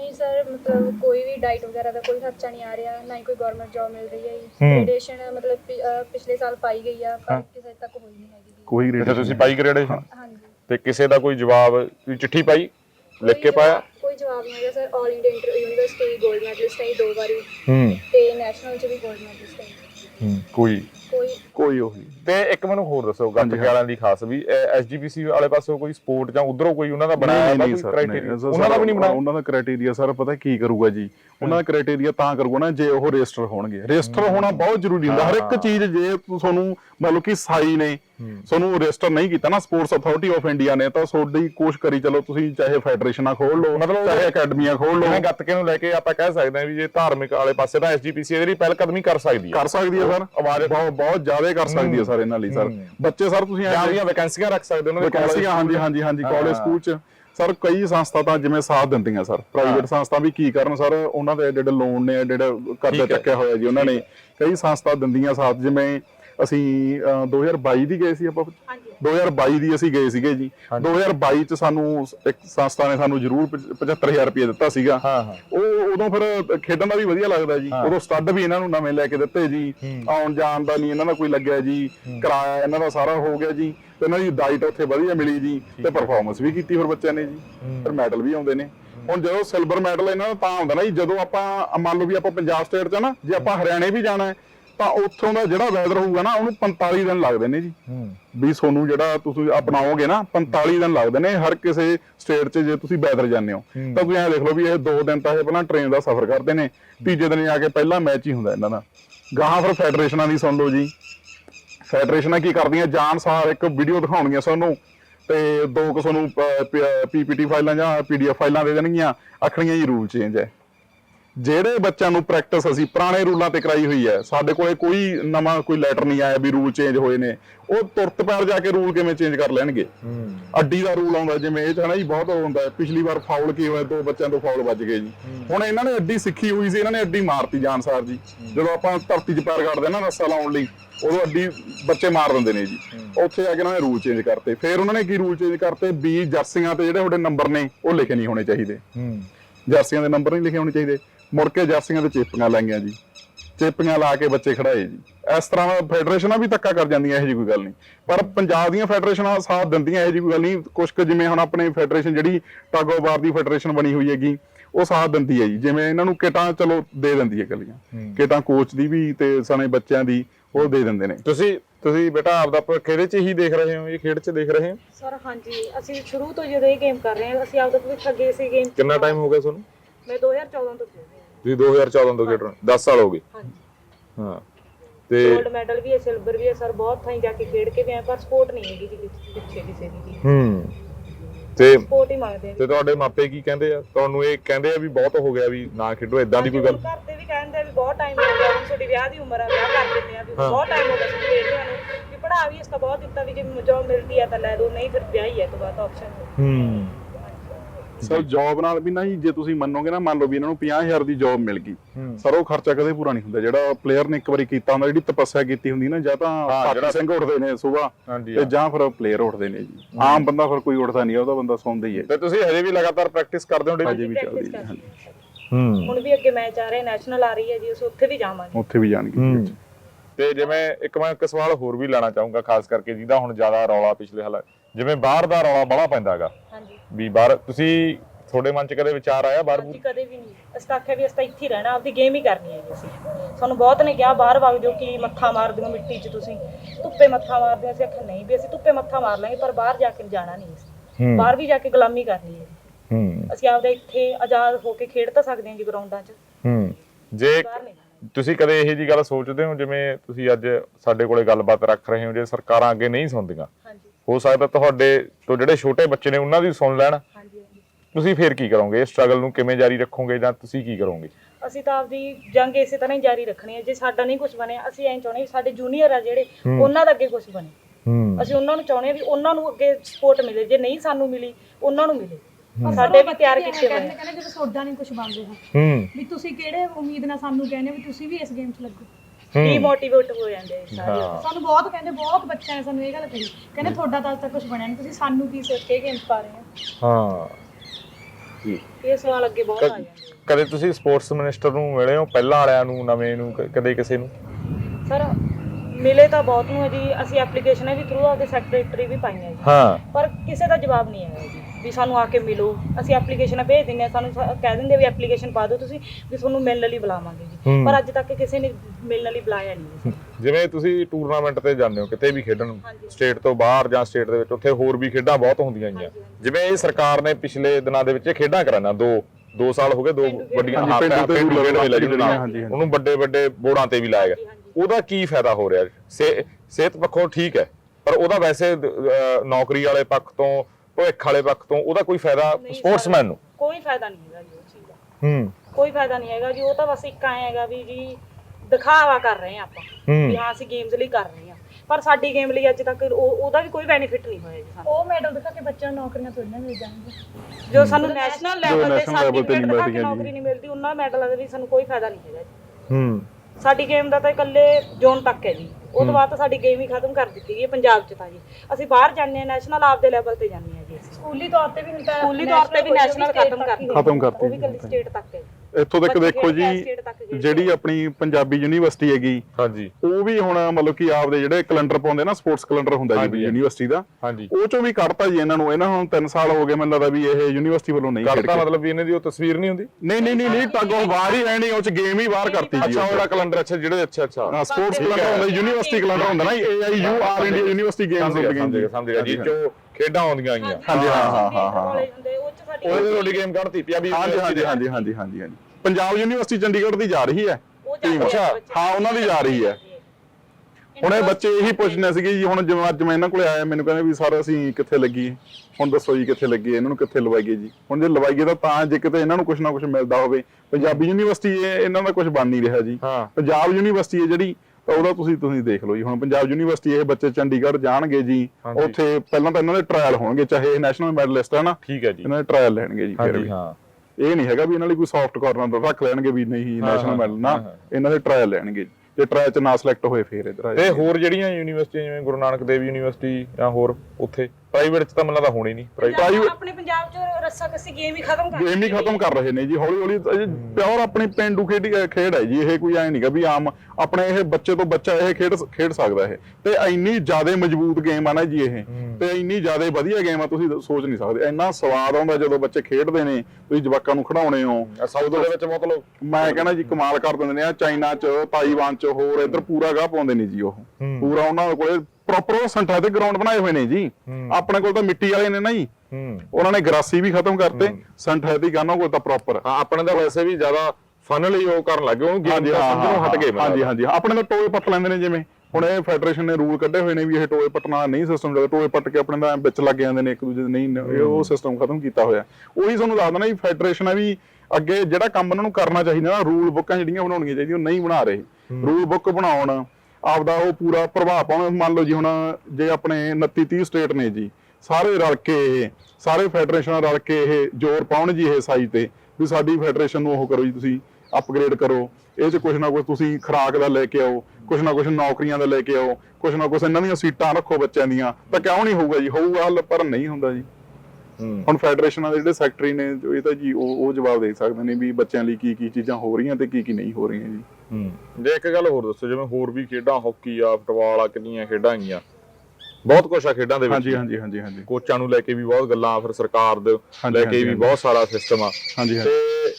ਨਹੀਂ ਸਰ ਮਤਲਬ ਕੋਈ ਵੀ ਡਾਈਟ ਵਗੈਰਾ ਦਾ ਕੋਈ ਖਰਚਾ ਨਹੀਂ ਆ ਰਿਹਾ ਨਾ ਹੀ ਕੋਈ ਗਵਰਨਮੈਂਟ ਜੌਬ ਮਿਲ ਰਹੀ ਹੈ ਹੂੰ। ਜੀ ਗ੍ਰੈਜੂਏਸ਼ਨ ਮਤਲਬ ਪਿ- ਅਹ ਪਿਛਲੇ ਸਾਲ ਪਾਈ ਗਈ ਆ ਹਾਂ। ਪਰ ਕਿਸੇ ਤੱਕ ਹੋਈ ਨਹੀਂ ਹੈਗੀ ਜੀ। ਕੋਈ ਤੇ ਤੁਸੀਂ ਪਾਈ ਗ੍ਰੇਡ ਹਾਂਜੀ। ਤੇ ਕਿਸੇ ਦਾ ਕੋਈ ਜਵਾਬ ਤੁਸੀਂ ਚਿੱਠੀ ਪਾਈ? ਲਿਖ ਕੋਈ ਕੇ ਜਵਾ- ਪਾਇਆ? ਕੋਈ ਜਵਾਬ ਨਹੀਂ ਹੈਗਾ sir. 올 India inter university gold medalist ਹੈ ਜੀ ਦੋ ਵਾਰੀ। ਹੂੰ। ਤੇ ਨੈਸ਼ਨਲ ਚ ਵੀ ਗੋਲਡ ਮੈਡਲਿਸਟ ਹੈ ਜੀ। ਕੋਈ ਕੋਈ? ਕੋਈ ਉਹੀ ਤੇ ਇੱਕ ਮੈਨੂੰ ਹੋਰ ਦੱਸੋ ਗੱਤਕੇ ਵਾਲਿਆਂ ਦੀ ਖਾਸ ਵੀ ਐਸਜੀਪੀਸੀ ਵਾਲੇ ਪਾਸੋਂ ਕੋਈ ਸਪੋਰਟ ਜਾਂ ਉਧਰੋਂ ਕੋਈ ਉਹਨਾਂ ਦਾ ਬਣਾਇਆ ਨਹੀਂ ਹੋਇਆ ਨਹੀਂ ਕੋਈ? ਨਹੀਂ, ਉਹਨਾਂ ਦਾ ਵੀ ਨਹੀਂ ਬਣਾਇਆ ਉਹਨਾਂ ਦਾ ਕ੍ਰਾਈਟੇਰੀਆ ਸਰ ਪਤਾ ਕੀ ਕਰੂਗਾ ਜੀ? ਉਹਨਾਂ ਦਾ ਕ੍ਰਾਈਟੇਰੀਆ ਤਾਂ ਕਰੂਗਾ ਨਾ ਜੇ ਉਹ ਰਜਿਸਟਰ ਹੋਣਗੇ। ਰਜਿਸਟਰ ਹੋਣਾ ਬਹੁਤ ਜ਼ਰੂਰੀ ਹੁੰਦਾ। ਹਰ ਇੱਕ ਚੀਜ਼ ਜੇ ਤੁਹਾਨੂੰ ਮੰਨ ਲਓ ਕਿ ਸਾਈ ਨੇ ਤੁਹਾਨੂੰ ਰਜਿਸਟਰ ਨਹੀਂ ਕੀਤਾ ਨਾ ਸਪੋਰਟਸ ਅਥਾਰਟੀ ਆਫ ਇੰਡੀਆ ਨੇ ਤਾਂ ਤੁਹਾਡੀ ਕੋਸ਼ਿਸ਼ ਕਰੀ ਚਲੋ ਤੁਸੀਂ ਚਾਹੇ ਫੈਡਰੇਸ਼ਨਾਂ ਖੋਲ ਲਓ ਮਤਲਬ ਚਾਹੇ ਅਕੈਡਮੀਆਂ ਖੋਲ ਲਓ ਜਿਵੇਂ ਗੱਤਕੇ ਨੂੰ ਲੈ ਕੇ ਆਪਾਂ ਕਹਿ ਸਕਦੇ ਹਾਂ ਵੀ ਜੇ ਧਾਰਮਿਕ ਵਾਲੇ ਪਾਸੇ ਤਾਂ ਐਸਜੀਪੀਸੀ ਇਹਦੀ ਪਹਿਲ ਕਦਮੀ ਕਰ ਸਕਦੀ ਹੈ ਕਰ ਸਕਦੀ ਹੈ ਸਰ। ਆਵਾਜ਼- ਬਹੁਤ ਬਹੁਤ ਜ਼ਿਆਦਾ ਕਰ ਸਕਦੀ ਹੈ। ਸਰ ਇਹਨਾਂ ਲਈ ਸਰ। ਬੱਚੇ ਸਰ ਤੁਸੀਂ ਐਂ ਜਾਂ ਦੀਆਂ ਵੈਕੈਂਸੀਆਂ ਰੱਖ ਸਕਦੇ ਉਹਨਾਂ ਦੇ ਵੈਕੈਂਸੀਆਂ ਹਾਂਜੀ ਹਾਂਜੀ ਹਾਂਜੀ ਕਾਲਜ ਸਕੂਲ ਚ। ਸਰ ਕਈ ਸੰਸਥਾ ਤਾਂ ਜਿਵੇਂ ਸਾਥ ਦਿੰਦੀਆਂ ਸਰ। ਪ੍ਰਾਈਵੇਟ ਸੰਸਥਾ ਵੀ ਕੀ ਕਰਨ ਸਰ? ਉਹਨਾਂ ਦੇ ਜਿਹੜੇ ਲੋਨ ਨੇ ਜਿਹੜੇ ਕਰਜ਼ਾ। ਚੱਕਿਆ ਹੋਇਆ ਜੀ ਉਹਨਾਂ ਨੇ ਕਈ ਸੰਸਥਾ ਦਿੰਦੀਆਂ ਸਾਥ ਜਿਵੇਂ ਅਸੀਂ ਅਹ, 2022 ਦੀ ਗਏ ਸੀ ਆਪਾਂ। 2022 ਦੀ ਅਸੀਂ ਗਏ ਸੀਗੇ ਜੀ। 2022 ਚ ਸਾਨੂੰ ਇੱਕ ਸੰਸਥਾ ਨੇ ਸਾਨੂੰ ਜ਼ਰੂਰ 75000 ਰੁਪਏ ਦਿੱਤਾ ਸੀਗਾ। ਹਾਂ ਹਾਂ। ਉਹ ਉਦੋਂ ਫਿਰ ਖੇਡਣ ਦਾ ਵੀ ਵਧੀਆ ਲੱਗਦਾ ਜੀ। ਉਦੋਂ ਸਟੱਡ ਵੀ ਇਹਨਾਂ ਨੂੰ ਨਵੇਂ ਲੈ ਕੇ ਦਿੱਤੇ ਜੀ। ਆਉਣ ਜਾਣ ਦਾ ਨਹੀਂ ਇਹਨਾਂ ਦਾ ਕੋਈ ਲੱਗਿਆ ਜੀ। ਕਿਰਾਇਆ ਇਹਨਾਂ ਦਾ ਸਾਰਾ ਹੋ ਗਿਆ ਜੀ। ਤੇ ਇਹਨਾਂ ਦੀ ਡਾਈਟ ਉੱਥੇ ਵਧੀਆ ਮਿਲੀ ਜੀ। ਤੇ ਪਰਫਾਰਮੈਂਸ ਵੀ ਕੀਤੀ ਫਿਰ ਬੱਚਿਆਂ ਨੇ ਜੀ। ਫਿਰ ਮੈਡਲ ਵੀ ਆਉਂਦੇ ਨੇ। ਹੁਣ ਜਦੋਂ ਸਿਲਵਰ ਮੈਡਲ ਇਹਨਾਂ ਦਾ ਤਾਂ ਆਉਂਦਾ ਨਾ ਜੀ। ਜਦੋਂ ਆਪਾਂ ਮੰਨ ਲਓ ਵੀ ਆਪਾਂ ਪੰਜਾਬ ਸਟੇਟ ਚ ਆ ਨਾ ਜੇ ਆਪਾਂ ਹਰਿਆਣੇ ਵੀ ਜਾਣਾ ਹੈ ਤਾਂ ਉੱਥੋਂ ਦਾ ਜਿਹੜਾ ਵੈਦਰ ਹੋਊਗਾ ਨਾ ਉਹਨੂੰ 45 ਦਿਨ ਲੱਗਦੇ ਨੇ ਜੀ। ਵੀ ਤੁਹਾਨੂੰ ਜਿਹੜਾ ਤੁਸੀਂ ਅਪਣਾਓਗੇ ਨਾ 45 ਦਿਨ ਲੱਗਦੇ ਨੇ ਹਰ ਕਿਸੇ ਸਟੇਟ 'ਚ ਜੇ ਤੁਸੀਂ ਵੈਦਰ ਜਾਂਦੇ ਹੋ। ਤਾਂ ਤੁਸੀਂ ਐਂ ਦੇਖ ਲਓ ਵੀ ਇਹ ਦੋ ਦਿਨ ਤਾਂ ਇਹ ਪਹਿਲਾਂ ਟ੍ਰੇਨ ਦਾ ਸਫ਼ਰ ਕਰਦੇ ਨੇ। ਤੀਜੇ ਦਿਨ ਜਾ ਕੇ ਪਹਿਲਾ ਮੈਚ ਹੀ ਹੁੰਦਾ ਇਹਨਾਂ ਦਾ। ਗਾਹਾਂ ਫਿਰ ਫੈਡਰੇਸ਼ਨਾਂ ਦੀ ਸੁਣ ਲਓ ਜੀ। ਫੈਡਰੇਸ਼ਨਾਂ ਕੀ ਕਰਦੀਆਂ? ਜਾਣ ਸਾਰ ਇੱਕ ਵੀਡੀਓ ਦਿਖਾਉਣਗੀਆਂ ਸਾਨੂੰ। ਤੇ ਦੋ ਕੁ ਤੁਹਾਨੂੰ ਪੀਪੀਟੀ ਫਾਈਲਾਂ ਜਾਂ ਪੀਡੀਐਫ ਫਾਈਲਾਂ ਦੇ ਦੇਣਗੀਆਂ। ਆਖਣਗੀਆਂ ਜੀ ਰੂਲ ਚੇਂਜ ਹੈ। ਜਿਹੜੇ ਬੱਚਿਆਂ ਨੂੰ ਪ੍ਰੈਕਟਿਸ ਅਸੀਂ ਪੁਰਾਣੇ ਰੂਲਾਂ ਤੇ ਕਰਾਈ ਹੋਈ ਹੈ ਸਾਡੇ ਕੋਲੇ ਕੋਈ ਨਵਾਂ ਕੋਈ ਲੈਟਰ ਨਹੀਂ ਆਇਆ ਵੀ ਰੂਲ ਚੇਂਜ ਹੋਏ ਨੇ। ਉਹ ਤੁਰਤ ਪੈਰ ਜਾ ਕੇ ਰੂਲ ਕਿਵੇਂ ਚੇਂਜ ਕਰ ਲੈਣਗੇ? ਅੱਡੀ ਦਾ ਰੂਲ ਆਉਂਦਾ ਜਿਵੇਂ ਇਹ ਚ ਹਨਾ ਜੀ ਬਹੁਤ ਹੁੰਦਾ ਹੈ। ਪਿਛਲੀ ਵਾਰ ਫਾਉਲ ਕੀ ਹੋਇਆ ਦੋ ਬੱਚਿਆਂ ਤੋਂ ਫਾਉਲ ਵੱਜ ਗਏ ਜੀ। ਹੁਣ ਇਹਨਾਂ ਨੇ ਅੱਡੀ ਸਿੱਖੀ ਹੋਈ ਸੀ ਇਹਨਾਂ ਨੇ ਅੱਡੀ ਮਾਰਤੀ ਜਾਨਸਾਰ ਜੀ। ਜਦੋਂ ਆਪਾਂ ਧਰਤੀ 'ਚ ਪੈਰ ਕੱਢਦੇ ਨਾ ਰੱਸਾ ਲਾਉਣ ਲਈ ਉਦੋਂ ਅੱਡੀ ਬੱਚੇ ਮਾਰ ਦਿੰਦੇ ਨੇ ਜੀ। ਉੱਥੇ ਆ ਕੇ ਇਹਨਾਂ ਨੇ ਰੂਲ ਚੇਂਜ ਕਰਤੇ। ਫਿਰ ਉਹਨਾਂ ਨੇ ਕੀ ਰੂਲ ਚੇਂਜ ਕਰਤੇ? ਵੀ ਜਰਸੀਆਂ ਤੇ ਜਿਹੜੇ ਤੁਹਾਡੇ ਨੰਬਰ ਨੇ ਉਹ ਲਿਖੇ ਨਹੀਂ ਹੋਣੇ ਚਾਹੀਦੇ। ਜਰਸੀਆਂ ਦੇ ਨੰਬਰ ਨਹੀਂ ਲਿਖੇ ਹੋਣੇ ਚਾਹੀਦੇ। ਮੁੜ ਕੇ ਜਰਸੀਆਂ ਤੇ ਚੇਪੀਆਂ ਲਾਈਆਂ ਜੀ। ਚੇਪੀਆਂ ਲਾ ਕੇ ਬੱਚੇ ਖੜਾਏ ਜੀ। ਇਸ ਤਰ੍ਹਾਂ ਦਾ ਫੈਡਰੇਸ਼ਨਾਂ ਵੀ ਧੱਕਾ ਕਰ ਜਾਂਦੀਆਂ ਇਹੋ ਜਿਹੀ ਕੋਈ ਗੱਲ ਨਹੀਂ। ਪਰ ਪੰਜਾਬ ਦੀਆਂ ਫੈਡਰੇਸ਼ਨਾਂ ਸਾਥ ਦਿੰਦੀਆਂ ਇਹੋ ਜਿਹੀ ਕੋਈ ਗੱਲ ਨਹੀਂ। ਕੁਝ ਕੁ ਜਿਵੇਂ ਹੁਣ ਆਪਣੇ ਫੈਡਰੇਸ਼ਨ ਜਿਹੜੀ ਟਾਗੋਵਾਰ ਦੀ ਫੈਡਰੇਸ਼ਨ ਬਣੀ ਹੋਈ ਹੈਗੀ ਉਹ ਸਾਥ ਦਿੰਦੀ ਹੈ ਜੀ। ਜਿਵੇਂ ਇਹਨਾਂ ਨੂੰ ਕਿਟਾਂ ਚਲੋ ਦੇ ਦਿੰਦੀ ਹੈ ਗੱਲੀਆਂ ਕਿਟਾਂ ਕੋਚ ਦੀ ਵੀ ਤੇ ਸਣੇ ਬੱਚਿਆਂ ਦੀ ਉਹ ਦੇ ਦਿੰਦੇ ਨੇ। ਤੁਸੀਂ ਤੁਸੀਂ ਬੇਟਾ ਆਪਦਾ ਖੇਡ 'ਚ ਹੀ ਦੇਖ ਰਹੇ ਹੋ ਇਹ ਖੇਡ 'ਚ ਦੇਖ ਰਹੇ ਹੋ? ਸਰ ਹਾਂਜੀ। ਅਸੀਂ ਸ਼ੁਰੂ ਤੋਂ ਜਦੋਂ ਇਹ ਗੇਮ ਕਰ ਰਹੇ ਹਾਂ ਅਸੀਂ ਆਪਦਾ ਭਵਿੱਖ ਅੱਗੇ ਇਸੇ ਗੇਮ ਕਿੰਨਾ ਟਾਈਮ ਹੋ ਗਿਆ ਤੁਹਾਨੂੰ? ਮੈਂ 2014 ਤੋਂ ਖੇਡ ਰਹੀ ਹਾਂ ਤੁਸੀਂ 2014 ਤੋਂ ਖੇਡ ਰਹੇ ਹੋ 10 ਸਾਲ ਹੋ ਗਏ। ਹਾਂਜੀ। ਹਾਂ ਤੇ 골ਡ ਮੈਡਲ ਵੀ ਹੈ ਸਿਲਵਰ ਵੀ ਹੈ ਸਰ ਬਹੁਤ ਥਾਈਂ ਜਾ ਕੇ ਖੇਡ ਕੇ ਵੀ ਆਏ ਪਰ ਸਪੋਰਟ ਨਹੀਂ ਹੈਗੀ ਜੀ ਕਿਤੇ- ਪਿੱਛੇ ਕਿਸੇ ਦੀ ਜੀ। ਹੂੰ ਤੇ ਸਪੋਰਟ ਹੀ ਮੰਗਦੇ ਆ ਤੇ ਤੁਹਾਡੇ ਮਾਪੇ ਕੀ ਕਹਿੰਦੇ ਆ? ਤੁਹਾਨੂੰ ਇਹ ਕਹਿੰਦੇ ਆ ਵੀ ਬਹੁਤ ਹੋ ਗਿਆ ਵੀ ਨਾ ਖੇਡੋ ਇਦਾਂ ਦੀ ਕੋਈ ਗੱਲ ਘਰ ਦੇ ਵੀ ਕਹਿੰਦੇ ਆ ਵੀ ਬਹੁਤ ਟਾਈਮ ਹੋ ਗਿਆ ਹੁਣ ਤੁਹਾਡੀ ਵਿਆਹ ਦੀ ਉਮਰ ਆ ਵਿਆਹ ਕਰ ਦਿੰਦੇ ਆ ਵੀ ਬਹੁਤ ਟਾਈਮ ਹੋ ਗਿਆ ਸੀ ਖੇਡਦਿਆਂ ਨੂੰ ਵੀ ਪੜ੍ਹਾ ਵੀ ਇਸ ਤਾਂ ਬਹੁਤ ਦਿੱਤਾ ਵੀ ਜੇ ਜੋਬ ਮਿਲਦੀ ਆ ਤਾਂ ਲੈ ਦੋ ਨਹੀਂ ਫਿਰ ਵਿਆਹ ਹੀ ਹੈ ਤੋਂ ਬਾਅਦ ਆਪਸ਼ਨ ਹੂੰ। ਸਰ ਜੌਬ ਨਾਲ ਵੀ ਨਾ ਜੀ ਜੇ ਤੁਸੀਂ ਮੰਨੋਗੇ ਨਾ ਮੰਨ ਲਓ ਵੀ ਇਹਨਾਂ ਨੂੰ 50000 ਦੀ ਜੌਬ ਮਿਲ ਗਈ। ਸਰ ਉਹ ਖਰਚਾ ਕਦੇ ਪੂਰਾ ਨਹੀਂ ਹੁੰਦਾ। ਜਿਹੜਾ ਪਲੇਅਰ ਨੇ ਇੱਕ ਵਾਰੀ ਕੀਤਾ ਹੁੰਦਾ ਜਿਹੜੀ ਤਪੱਸਿਆ ਕੀਤੀ ਹੁੰਦੀ ਨਾ ਜਾਂ ਤਾਂ ਜਿਹੜਾ ਸਿੰਘ ਉੱਠਦੇ ਨੇ ਸਵੇਰ ਹਾਂਜੀ ਤੇ ਜਾਂ ਫਿਰ ਪਲੇਅਰ ਉੱਠਦੇ ਨੇ ਜੀ। ਆਮ ਬੰਦਾ ਫਿਰ ਕੋਈ ਉੱਠਦਾ ਨਹੀਂ ਉਹਦਾ ਬੰਦਾ ਸੌਂਦਾ ਹੀ ਹੈ। ਤੇ ਤੁਸੀਂ ਹਜੇ ਵੀ ਲਗਾਤਾਰ ਪ੍ਰੈਕਟਿਸ ਕਰਦੇ ਹੋ ਡੇਲੀ? ਵੀ ਚੱਲਦੀ ਹੈ ਹਾਂਜੀ। ਹੂੰ। ਹੁਣ ਵੀ ਅੱਗੇ ਮੈਚ ਆ ਰਿਹਾ ਨੈਸ਼ਨਲ ਆ ਰਹੀ ਹੈ ਜੀ ਅਸੀਂ ਉੱਥੇ ਵੀ ਜਾਵਾਂਗੇ। ਉੱਥੇ ਵੀ ਜਾਣਗੇ। ਤੇ ਜਿਵੇਂ ਇੱਕ ਮੈਂ ਇੱਕ ਸਵਾਲ ਹੋਰ ਵੀ ਲੈਣਾ ਚਾਹੂੰਗਾ ਖਾਸ ਕਰਕੇ ਜਿਹਦਾ ਹੁਣ ਜ਼ਿਆਦਾ ਰੌਲਾ ਪਿਛਲੇ ਹਾਲ ਜਿਵੇਂ ਬਾਹਰ ਦਾ ਰੌਲਾ ਬੜਾ ਪੈਂਦਾ ਹੈਗਾ ਹਾਂਜੀ। ਵੀ ਬਾਹਰ ਤੁਸੀਂ ਤੁਹਾਡੇ ਮਨ 'ਚ ਕਦੇ ਵਿਚਾਰ ਆਇਆ ਬਾਹਰ ਹਾਂਜੀ ਕਦੇ ਵੀ ਨਹੀਂ। ਅਸੀਂ ਤਾਂ ਆਖਿਆ ਵੀ ਅਸੀਂ ਤਾਂ ਇੱਥੇ ਹੀ ਰਹਿਣਾ ਆਪਦੀ ਗੇਮ ਹੀ ਕਰਨੀ ਹੈ ਜੀ ਅਸੀਂ। ਸਾਨੂੰ ਬਹੁਤ ਨੇ ਕਿਹਾ ਬਾਹਰ ਵਗ ਜਾਓ ਕੀ ਮੱਥਾ ਮਾਰਦੇ ਹੋ ਮਿੱਟੀ 'ਚ ਤੁਸੀਂ। ਧੁੱਪੇ ਮੱਥਾ ਮਾਰਦੇ ਹੋ ਅਸੀਂ ਆਖਿਆ ਨਹੀਂ ਵੀ ਅਸੀਂ ਧੁੱਪੇ ਮੱਥਾ ਮਾਰ ਲਾਂਗੇ ਪਰ ਬਾਹਰ ਜਾ ਕੇ ਜਾਣਾ ਨਹੀਂ ਅਸੀਂ। ਹੂੰ। ਬਾਹਰ ਵੀ ਜਾ ਕੇ ਗੁਲਾਮੀ ਕਰਨੀ ਹੈ ਜੀ। ਹੂੰ। ਅਸੀਂ ਆਪਦਾ ਇੱਥੇ ਆਜ਼ਾਦ ਹੋ ਕੇ ਖੇਡ ਤਾਂ ਸਕਦੇ ਹਾਂ ਜੀ ਗਰਾਊਂਡਾਂ 'ਚ। ਹੂੰ। ਜੇ ਬਾਹਰ ਨਹੀਂ ਜਾਣਾ। ਤੁਸੀਂ ਕਦੇ ਇਹੋ ਜੀ ਗੱਲ ਸੋਚਦੇ ਹੋ ਜਿਵੇਂ ਤੁਸੀਂ ਅੱਜ ਸਾਡੇ ਕੋਲੇ ਗੱਲਬਾਤ ਰੱਖ ਰਹੇ ਹੋ ਜੇ ਸਰਕਾਰਾਂ ਅੱਗੇ ਨਹੀਂ ਸੁਣਦੀਆਂ? ਹਾਂਜੀ। ਹੋ ਸਕਦਾ ਤੁਹਾਡੇ ਤੋਂ ਜਿਹੜੇ ਛੋਟੇ ਬੱਚੇ ਨੇ ਉਹਨਾਂ ਦੀ ਸੁਣ ਲੈਣ। ਤੁਸੀਂ ਫੇਰ ਕੀ ਕਰੋਗੇ? ਇਸ ਸਟਰਗਲ ਨੂੰ ਕਿਵੇਂ ਜਾਰੀ ਰੱਖੋਗੇ ਜਾਂ ਤੁਸੀਂ ਕੀ ਕਰੋਗੇ? ਅਸੀਂ ਤਾਂ ਆਪਦੀ ਜੰਗ ਇਸੇ ਤਰ੍ਹਾਂ ਹੀ ਜਾਰੀ ਰੱਖਣੀ ਹੈ। ਜੇ ਸਾਡਾ ਨਹੀਂ ਕੁਝ ਬਣਿਆ ਅਸੀਂ ਐਂ ਚਾਹੁੰਦੇ ਸਾਡੇ ਜੂਨੀਅਰ ਆ ਜਿਹੜੇ ਉਹਨਾਂ ਦਾ ਅੱਗੇ ਕੁਝ ਬਣੇ। ਅਸੀਂ ਉਹਨਾਂ ਨੂੰ ਚਾਹੁੰਦੇ ਹਾਂ ਵੀ ਉਹਨਾਂ ਨੂੰ ਅੱਗੇ ਸਪੋਰਟ ਮਿਲੇ। ਜੇ ਨਹੀਂ ਸਾਨੂੰ ਮਿਲੀ ਉਹਨਾਂ ਨੂੰ ਮਿਲੇ। ਸਾਡੇ ਵੀ ਤਿਆਰ ਕੀਤੇ ਹੋਏ ਕਹਿੰਦੇ ਕਹਿੰਦੇ ਜਦੋਂ ਤੁਹਾਡਾ ਨਹੀਂ ਕੁਝ ਬਣਦੇ ਹੋ। ਹੂੰ ਵੀ ਤੁਸੀਂ ਕਿਹੜੇ ਉਮੀਦ ਨਾਲ ਸਾਨੂੰ ਕਹਿੰਦੇ ਵੀ ਤੁਸੀਂ ਵੀ ਇਸ ਗੇਮ 'ਚ ਲੱਗੋ? ਡੀਮੋਟੀਵੇਟ ਹੋ ਜਾਂਦੇ ਆ ਸਾਰੇ। ਹਾਂ। ਸਾਨੂੰ ਬਹੁਤ ਕਹਿੰਦੇ ਬਹੁਤ ਬੱਚਿਆਂ ਨੇ ਸਾਨੂੰ ਇਹ ਗੱਲ ਕਹੀ। ਕਹਿੰਦੇ ਤੁਹਾਡਾ ਤਾਂ ਅੱਜ ਤੱਕ ਕੁਝ ਬਣਿਆ ਨਹੀਂ ਤੁਸੀਂ ਸਾਨੂੰ ਕੀ ਸੋਚ ਕੇ ਗੇਮ ਪਾ ਰਹੇ ਹੋ? ਹਾਂ। ਇਹ ਸਵਾਲ ਅੱਗੇ ਬਹੁਤ ਆ ਜਾਂਦੇ ਆ। ਕਦੇ ਤੁਸੀਂ ਸਪੋਰਟਸ ਮਿਨਿਸਟਰ ਨੂੰ ਮਿਲੇ ਹੋ? ਪਹਿਲਾਂ ਵਾਲਿਆਂ ਨੂੰ ਨਵੇਂ ਨੂੰ ਕ- ਕਦੇ ਕਿਸੇ ਨੂੰ? ਸਰ ਮਿਲੇ ਤਾਂ ਬਹੁਤ ਨੂੰ ਹੈ ਜੀ। ਅਸੀਂ ਐਪਲੀਕੇਸ਼ਨਾਂ ਵੀ ਥਰੂ ਆਪਦੇ ਸੈਕਟਰੀ ਵੀ ਪਾਈਆਂ ਜੀ। ਹਾਂ। ਪਰ ਕਿਸੇ ਦਾ ਜਵਾਬ ਨਹੀਂ ਆਇਆ ਜੀ। ਵੀ ਸਾਨੂੰ ਆ ਕੇ ਮਿਲੋ। ਅਸੀਂ ਐਪਲੀਕੇਸ਼ਨਾਂ ਭੇਜ ਦਿੰਦੇ ਆ ਸਾਨੂੰ ਸ- ਕਹਿ ਦਿੰਦੇ ਵੀ ਐਪਲੀਕੇਸ਼ਨ ਪਾ ਦਿਓ ਤੁਸੀਂ ਵੀ ਤੁਹਾਨੂੰ ਮਿਲਣ ਲਈ ਬੁਲਾਵਾਂਗੇ ਜੀ। ਹੂੰ। ਪਰ ਅੱਜ ਤੱਕ ਕਿਸੇ ਨੇ ਮਿਲਣ ਲਈ ਬੁਲਾਇਆ ਨਹੀਂ ਜਿਵੇਂ ਤੁਸੀਂ ਟੂਰਨਾਮੈਂਟ ਤੇ ਜਾਂਦੇ ਹੋ ਕਿਤੇ ਵੀ ਖੇਡਣ ਹਾਂਜੀ। ਸਟੇਟ ਤੋਂ ਬਾਹਰ ਜਾਂ ਸਟੇਟ ਦੇ ਵਿੱਚ ਉੱਥੇ ਹੋਰ ਵੀ ਖੇਡਾਂ ਬਹੁਤ ਹੁੰਦੀਆਂ ਗਈਆਂ। ਜਿਵੇਂ ਇਹ ਸਰਕਾਰ ਨੇ ਪਿਛਲੇ ਦਿਨਾਂ ਦੇ ਵਿੱਚ ਇਹ ਖੇਡਾਂ ਕਰਾਈਆਂ ਦੋ ਦੋ ਸਾਲ ਹੋ ਗਏ ਦੋ ਵੱਡੀਆਂ ਹਾਂਜੀ, ਪਿੰਡੂ ਤੇ ਵੀ ਹਾਂਜੀ, ਹਾਂਜੀ। ਉਹਨੂੰ ਵੱਡੇ ਵੱਡੇ ਬੋਰਡਾਂ ਤੇ ਵੀ ਲਾਇਆ ਗਿਆ। ਉਹਦਾ ਕੀ ਫਾਇਦਾ ਹੋ ਰਿਹਾ? ਸੇ- ਸਿਹਤ ਪੱਖੋਂ ਠੀਕ ਹੈ ਪਰ ਉਹਦਾ ਵੈਸੇ ਅਹ, ਨੌਕਰੀ ਵਾਲੇ ਪੱਖ ਤੋਂ ਭਵਿੱਖ ਵਾਲੇ ਪੱਖ ਤੋਂ ਉਹਦਾ ਕੋਈ ਫਾਇਦਾ ਨਹੀਂ ਸਪੋਰਟਸਮੈਨ ਨੂੰ? ਕੋਈ ਫਾਇਦਾ ਨਹੀਂ ਹੈਗਾ ਜੀ ਉਸ ਚੀਜ਼ ਦਾ। ਹੂੰ। ਕੋਈ ਫਾਇਦਾ ਨਹੀਂ ਹੈਗਾ ਜੀ ਉਹ ਤਾਂ ਬਸ ਇੱਕ ਆਏ ਹੈਗਾ ਵੀ ਜੀ ਦਿਖਾਵਾ ਕਰ ਰਹੇ ਆ ਆਪਾਂ। ਵੀ ਹਾਂ ਅਸੀਂ ਗੇਮਸ ਲਈ ਕਰ ਰਹੇ ਆ ਪਰ ਸਾਡੀ ਗੇਮ ਲਈ ਅੱਜ ਤੱਕ ਉਹ- ਉਹਦਾ ਵੀ ਕੋਈ ਬੈਨੀਫਿਟ ਨਹੀਂ ਹੋਇਆ ਜੀ ਸਾਨੂੰ। ਉਹ ਮੈਡਲ ਦਿਖਾ ਕੇ ਬੱਚਿਆਂ ਨੂੰ ਨੌਕਰੀਆਂ ਥੋੜ੍ਹੀਆਂ ਮਿਲ ਜਾਣਗੀਆਂ। ਜੋ ਸਾਨੂੰ ਨੈਸ਼ਨਲ ਲੈਵਲ ਤੇ national level ਤੇ ਸਰਟੀਫਿਕੇਟ ਨਹੀਂ ਦਿਖਾ ਕੇ ਮਿਲਦੀਆਂ ਜੀ। ਨੌਕਰੀ ਨਹੀਂ ਮਿਲਦੀ ਉਹਨਾਂ ਮੈਡਲ ਦਾ ਵੀ ਸਾਨੂੰ ਕੋਈ ਫਾਇਦਾ ਨਹੀਂ ਹੈਗਾ ਜੀ। ਹੂੰ। ਸਾਡੀ ਗੇਮ ਦਾ ਤਾਂ ਇਕੱਲੇ ਜ਼ੋਨ ਤੱਕ ਹੈ ਜੀ। ਉਹ ਤੋਂ ਬਾਅਦ ਤਾਂ ਸਾਡੀ ਗੇਮ ਹੀ ਖਤਮ ਕਰ ਦਿੱਤੀ ਗਈ ਹੈ ਪੰਜਾਬ 'ਚ ਤਾਂ ਜੀ। ਅਸੀਂ ਬਾਹਰ ਜਾਂਦੇ ਹਾਂ ਨੈਸ਼ਨਲ ਆਪਦੇ ਲੈਵਲ ਤੇ ਜਾਂਦੇ ਹਾਂ। ਸਕੂਲੀ ਤੌਰ ਤੇ ਵੀ ਹੁਣ ਤਾਂ ਸਕੂਲੀ ਤੌਰ ਤੇ ਵੀ ਨੈਸ਼ਨਲ ਖਤਮ ਕਰਤੀ। ਖਤਮ ਕਰਤੀ। ਉਹ ਵੀ ਇਕੱਲੀ ਸਟੇਟ ਤੱਕ ਹੈ। ਇੱਥੋਂ ਤੱਕ ਦੇਖੋ ਜੀ ਜਿਹੜੀ ਆਪਣੀ ਪੰਜਾਬੀ ਯੂਨੀਵਰਸਿਟੀ ਹੈਗੀ ਹਾਂਜੀ। ਉਹ ਵੀ ਹੁਣ ਮਤਲਬ ਕਿ ਆਪਦੇ ਜਿਹੜੇ ਕੈਲੰਡਰ ਪਾਉਂਦੇ ਨਾ ਸਪੋਰਟਸ ਕੈਲੰਡਰ ਹੁੰਦਾ ਜੀ ਯੂਨੀਵਰਸਿਟੀ ਦਾ ਹਾਂਜੀ। ਉਹ ਚੋਂ ਵੀ ਕੱਢਤਾ ਜੀ ਇਹਨਾਂ ਨੂੰ। ਇਹਨਾਂ ਨੂੰ 3 ਸਾਲ ਹੋ ਗਏ ਮੈਨੂੰ ਲੱਗਦਾ ਵੀ ਇਹ ਯੂਨੀਵਰਸਿਟੀ ਵੱਲੋਂ ਨਹੀਂ ਖੇਡ ਕਰਦਾ ਕੇ। ਮਤਲਬ ਵੀ ਇਹਨਾਂ ਦੀ ਉਹ ਤਸਵੀਰ ਨਹੀਂ ਹੁੰਦੀ? ਨਹੀਂ ਨਹੀਂ ਨਹੀਂ ਨਹੀਂ ਟੱਗੋਂ ਬਾਹਰ ਹੀ ਰਹਿਣੀ ਉਹ ਚ ਗੇਮ ਹੀ ਬਾਹਰ ਕਰਤੀ ਜੀ ਅੱਛਾ ਉਹ ਜਿਹੜਾ ਕੈਲੰਡਰ ਅੱਛਾ ਜਿਹੜੇ ਅੱਛਾ ਅੱਛਾ। ਸਪੋਰਟਸ ਕੈਲੰਡਰ ਹੁੰਦਾ ਯੂਨੀਵਰਸਿਟੀ ਕੈਲੰਡਰ ਹੁੰਦਾ ਨਾ AIU all India university games ਹੁੰਦੀਆਂ ਜੀ। ਜੋ ਖੇਡਾਂ ਆਉਂਦੀਆਂ ਆਈਆਂ। ਹਾਂਜੀ ਹਾਂ ਹਾਂ ਹਾਂ ਹਾਂ ਹੁੰਦੇ ਉਹ 'ਚ ਸਾਡੀ ਤੁਹਾਡੀ ਗੇਮ ਕੱਢਤੀ ਪੰਜਾਬੀ ਹਾਂਜੀ ਹਾਂਜੀ ਹਾਂਜੀ ਹਾਂਜੀ ਹਾਂਜੀ ਹਾਂਜੀ। ਪੰਜਾਬ ਯੂਨੀਵਰਸਿਟੀ ਚੰਡੀਗੜ੍ਹ ਦੀ ਜਾ ਰਹੀ ਹੈ। ਉਹ। ਹਾਂ, ਉਹਨਾਂ ਦੀ ਜਾ ਰਹੀ ਹੈ। ਹੁਣ ਇਹ ਬੱਚੇ ਇਹੀ ਪੁੱਛਣੇ ਸੀਗੇ ਜੀ ਹੁਣ ਜਿਵੇਂ ਅੱਜ ਮੈਂ ਇਹਨਾਂ ਕੋਲੇ ਆਇਆ ਮੈਨੂੰ ਕਹਿੰਦੇ ਵੀ ਸਰ ਅਸੀਂ ਕਿੱਥੇ ਲੱਗੀਏ ਹੁਣ ਦੱਸੋ ਜੀ ਕਿੱਥੇ ਲੱਗੀਏ ਇਹਨਾਂ ਨੂੰ ਕਿੱਥੇ ਲਵਾਈਏ ਜੀ? ਹੁਣ ਜੇ ਲਵਾਈਏ ਤਾਂ ਤਾਂ ਜੇ ਕਿਤੇ ਇਹਨਾਂ ਨੂੰ ਕੁਝ ਨਾ ਕੁਝ ਮਿਲਦਾ ਹੋਵੇ। ਪੰਜਾਬੀ ਯੂਨੀਵਰਸਿਟੀ ਇਹ ਇਹਨਾਂ ਦਾ ਕੁਝ ਬਣ ਨਹੀਂ ਰਿਹਾ ਜੀ। ਪੰਜਾਬ ਯੂਨੀਵਰਸਿਟੀ ਹੈ ਜਿਹੜੀ ਤਾਂ ਉਹਦਾ ਤੁਸੀਂ ਤੁਸੀਂ ਦੇਖ ਲਓ ਜੀ। ਹੁਣ ਪੰਜਾਬ ਯੂਨੀਵਰਸਿਟੀ ਇਹ ਬੱਚੇ ਚੰਡੀਗੜ੍ਹ ਜਾਣਗੇ ਜੀ। ਉੱਥੇ ਪਹਿਲਾਂ ਤਾਂ ਇਹਨਾਂ ਦੇ ਟ੍ਰਾਇਲ ਹੋਣਗੇ ਚਾਹੇ ਇਹ ਨੈਸ਼ਨਲ ਮੈਡਲਿਸਟ ਹੈ ਨਾ ਠੀਕ ਹੈ ਜੀ। ਇਹਨਾਂ ਦੇ ਟ੍ਰਾਇਲ ਲੈਣਗੇ ਜੀ ਫਿਰ ਵੀ। ਹਾਂ। ਇਹ ਨਹੀਂ ਹੈਗਾ ਵੀ ਇਹਨਾਂ ਲਈ ਕੋਈ ਸੌਫਟ ਕਾਰਨਰ ਰੱਖ ਲੈਣਗੇ ਵੀ ਨਹੀਂ ਨੈਸ਼ਨਲ ਮੈਡਲ ਨਾ। ਇਹਨਾਂ ਦੇ ਟ੍ਰਾਇਲ ਲੈਣਗੇ ਜੇ। ਟ੍ਰਾਇਲ ਚ ਨਾ ਸਿਲੈਕਟ ਹੋਏ ਫੇਰ ਇਧਰ ਆ ਤੇ ਹੋਰ ਜਿਹੜੀਆਂ ਯੂਨੀਵਰਸਿਟੀਆਂ ਜਿਵੇਂ ਗੁਰੂ ਨਾਨਕ ਦੇਵ ਯੂਨੀਵਰਸਿਟੀ ਜਾਂ ਹੋਰ ਉੱਥੇ ਪ੍ਰਾਈਵੇਟ ਚ ਤਾਂ ਮੈਨੂੰ ਲੱਗਦਾ ਹੋਣੀ ਨਹੀਂ ਪ੍ਰਾਈਵੇਟ ਆਪਣੇ ਪੰਜਾਬ 'ਚ ਰੱਸਾ ਕੱਸੀ ਗੇਮ ਹੀ ਖਤਮ ਕਰ ਗੇਮ ਹੀ ਖਤਮ ਕਰ ਰਹੇ ਨੇ ਜੀ ਹੌਲੀ ਹੌਲੀ ਪਿਓਰ ਆਪਣੀ ਪਿੰਡੂ ਖੇਡੀ ਖੇਡ ਹੈ ਜੀ ਇਹ ਕੋਈ ਐ ਨਹੀਂਗਾ ਵੀ ਆਮ ਆਪਣੇ ਇਹ ਬੱਚੇ ਤੋਂ ਬੱਚਾ ਇਹ ਖੇਡ ਖੇਡ ਸਕਦਾ ਇਹ। ਤੇ ਇੰਨੀ ਜ਼ਿਆਦਾ ਮਜ਼ਬੂਤ ਗੇਮ ਆ ਨਾ ਜੀ ਇਹ ਤੇ ਇੰਨੀ ਜ਼ਿਆਦਾ ਵਧੀਆ ਗੇਮ ਆ ਤੁਸੀਂ ਸੋਚ ਨਹੀਂ ਸਕਦੇ। ਇੰਨਾ ਸਵਾਦ ਆਉਂਦਾ ਜਦੋਂ ਬੱਚੇ ਖੇਡਦੇ ਨੇ ਤੁਸੀਂ ਜਵਾਕਾਂ ਨੂੰ ਖੜਾਉਣੇ ਹੋ। ਸਾਊਥ ਦੇ ਵਿੱਚ ਲੋਕ ਮੈਂ ਕਹਿੰਦਾ ਜੀ ਕਮਾਲ ਕਰ ਦਿੰਦੇ ਨੇ ਆ ਚਾਈਨਾ ਚ ਤਾਈਵਾਨ ਚ ਹੋਰ ਇੱਧਰ ਪੂਰਾ ਗਾਹ ਪਾਉਂਦੇ ਨੇ ਜੀ ਉਹ। ਪੂਰਾ ਉਹਨਾਂ ਕੋਲੇ ਪ੍ਰੋਪਰ ਉਹ ਦੇ ਗਰਾਊਂਡ ਬਣਾਏ ਹੋਏ ਨੇ ਜੀ। ਆਪਣੇ ਕੋਲ ਤਾਂ ਮਿੱਟੀ ਵਾਲੇ ਨੇ ਨਾ ਜੀ। ਹੂੰ। ਉਹਨਾਂ ਨੇ ਗਰਾਸੀ ਵੀ ਖਤਮ ਕਰਤੇ ਦੀ ਗਾਨੋਂ ਕੋਲ ਤਾਂ ਪ੍ਰੋਪਰ ਹਾਂ ਆਪਣੇ ਤਾਂ ਵੈਸੇ ਵੀ ਜ਼ਿਆਦਾ ਫਨਲੀ ਉਹ ਕਰਨ ਲੱਗੇ ਉਹਨੂੰ ਗੇਮ ਦਾ ਹਾਂ ਸਮਝਣੋਂ ਹਟ ਗਏ ਹਾਂਜੀ ਹਾਂਜੀ। ਆਪਣੇ ਤਾਂ ਟੋਏ ਪੱਟ ਲੈਂਦੇ ਨੇ ਜਿਵੇਂ। ਹੁਣ ਇਹ ਫੈਡਰੇਸ਼ਨ ਨੇ ਰੂਲ ਕੱਢੇ ਹੋਏ ਨੇ ਵੀ ਇਹ ਟੋਏ ਪੱਟਣਾ ਨਹੀਂ ਸਿਸਟਮ ਜਦੋਂ ਟੋਏ ਪੱਟ ਕੇ ਆਪਣੇ ਦਾ ਵਿੱਚ ਲੱਗ ਜਾਂਦੇ ਨੇ ਇੱਕ ਦੂਜੇ ਦੇ ਨਹੀਂ ਉਹ ਸਿਸਟਮ ਖਤਮ ਕੀਤਾ ਹੋਇਆ। ਉਹੀ ਤੁਹਾਨੂੰ ਦੱਸਦਾ ਨਾ ਵੀ ਫੈਡਰੇਸ਼ਨ ਆ ਵੀ ਅੱਗੇ ਜਿਹੜਾ ਕੰਮ ਉਹਨਾਂ ਨੂੰ ਕਰਨਾ ਚਾਹੀਦਾ ਨਾ ਰੂਲ ਬੁੱਕਾਂ ਜਿਹੜੀਆਂ ਬਣਾਉਣੀਆਂ ਚਾਹੀਦੀਆਂ ਉਹ ਨਹੀਂ ਬਣਾ ਰਹੇ। ਰੂਲ ਬੁੱਕ ਬਣਾਉਣ ਆਪਦਾ ਉਹ ਪੂਰਾ ਪ੍ਰਭਾਵ ਪਾਉਣ। ਮੰਨ ਲਓ ਜੀ ਹੁਣ ਜੇ ਆਪਣੇ 29 30 ਸਟੇਟ ਨੇ ਜੀ ਸਾਰੇ ਰਲ ਕੇ ਇਹ ਸਾਰੇ ਫੈਡਰੇਸ਼ਨਾਂ ਰਲ ਕੇ ਇਹ ਜ਼ੋਰ ਪਾਉਣ ਜੀ ਇਹ ਸਾਈ ਤੇ ਵੀ ਸਾਡੀ ਫੈਡਰੇਸ਼ਨ ਨੂੰ ਉਹ ਕਰੋ ਜੀ ਤੁਸੀਂ ਅਪਗ੍ਰੇਡ ਕਰੋ। ਇਹ ਚ ਕੁਝ ਨਾ ਕੁਝ ਤੁਸੀਂ ਖੁਰਾਕ ਦਾ ਲੈ ਕੇ ਆਓ ਕੁਝ ਨਾ ਕੁਝ ਨੌਕਰੀਆਂ ਦਾ ਲੈ ਕੇ ਆਓ ਕੁਝ ਨਾ ਕੁਝ ਨਵੀਆਂ ਸੀਟਾਂ ਰੱਖੋ ਬੱਚਿਆਂ ਦੀਆਂ ਤਾਂ ਕਿਉਂ ਨਹੀਂ ਹੋਊਗਾ ਜੀ? ਹੋਊਗਾ ਹੱਲ ਪਰ ਨਹੀਂ ਹੁੰਦਾ ਜੀ। ਹੁਣ ਫੈਡਰੇਸ਼ਨਾਂ ਦੇ ਜਿਹੜੇ ਸੈਕਟਰੀ ਨੇ ਇਹ ਤਾਂ ਜੀ ਉਹ ਉਹ ਜਵਾਬ ਦੇ ਸਕਦੇ ਨੇ ਵੀ ਬੱਚਿਆਂ ਲਈ ਕੀ ਕੀ ਚੀਜ਼ਾਂ ਹੋ ਰਹੀਆਂ ਤੇ ਕੀ ਕੀ ਨਹੀਂ ਹੋ ਰਹੀਆਂ ਜੀ। ਹੂੰ ਜੇ ਇੱਕ ਗੱਲ ਹੋਰ ਦੱਸੋ ਜਿਵੇਂ ਹੋਰ ਵੀ ਖੇਡਾਂ ਹਾਕੀ ਆ ਫੁੱਟਬਾਲ ਆ ਕਿੰਨੀਆਂ ਖੇਡਾਂ ਹੈਗੀਆਂ ਬਹੁਤ ਕੁਝ ਆ ਖੇਡਾਂ ਦੇ ਵਿੱਚ। ਹਾਂਜੀ ਹਾਂਜੀ ਹਾਂਜੀ ਹਾਂਜੀ। ਕੋਚਾਂ ਨੂੰ ਲੈ ਕੇ ਵੀ ਬਹੁਤ ਗੱਲਾਂ ਫਿਰ ਸਰਕਾਰ ਦੇ ਲੈ ਕੇ ਵੀ। ਬਹੁਤ ਸਾਰਾ ਸਿਸਟਮ ਆ। ਹਾਂਜੀ ਹਾਂਜੀ। ਤੇ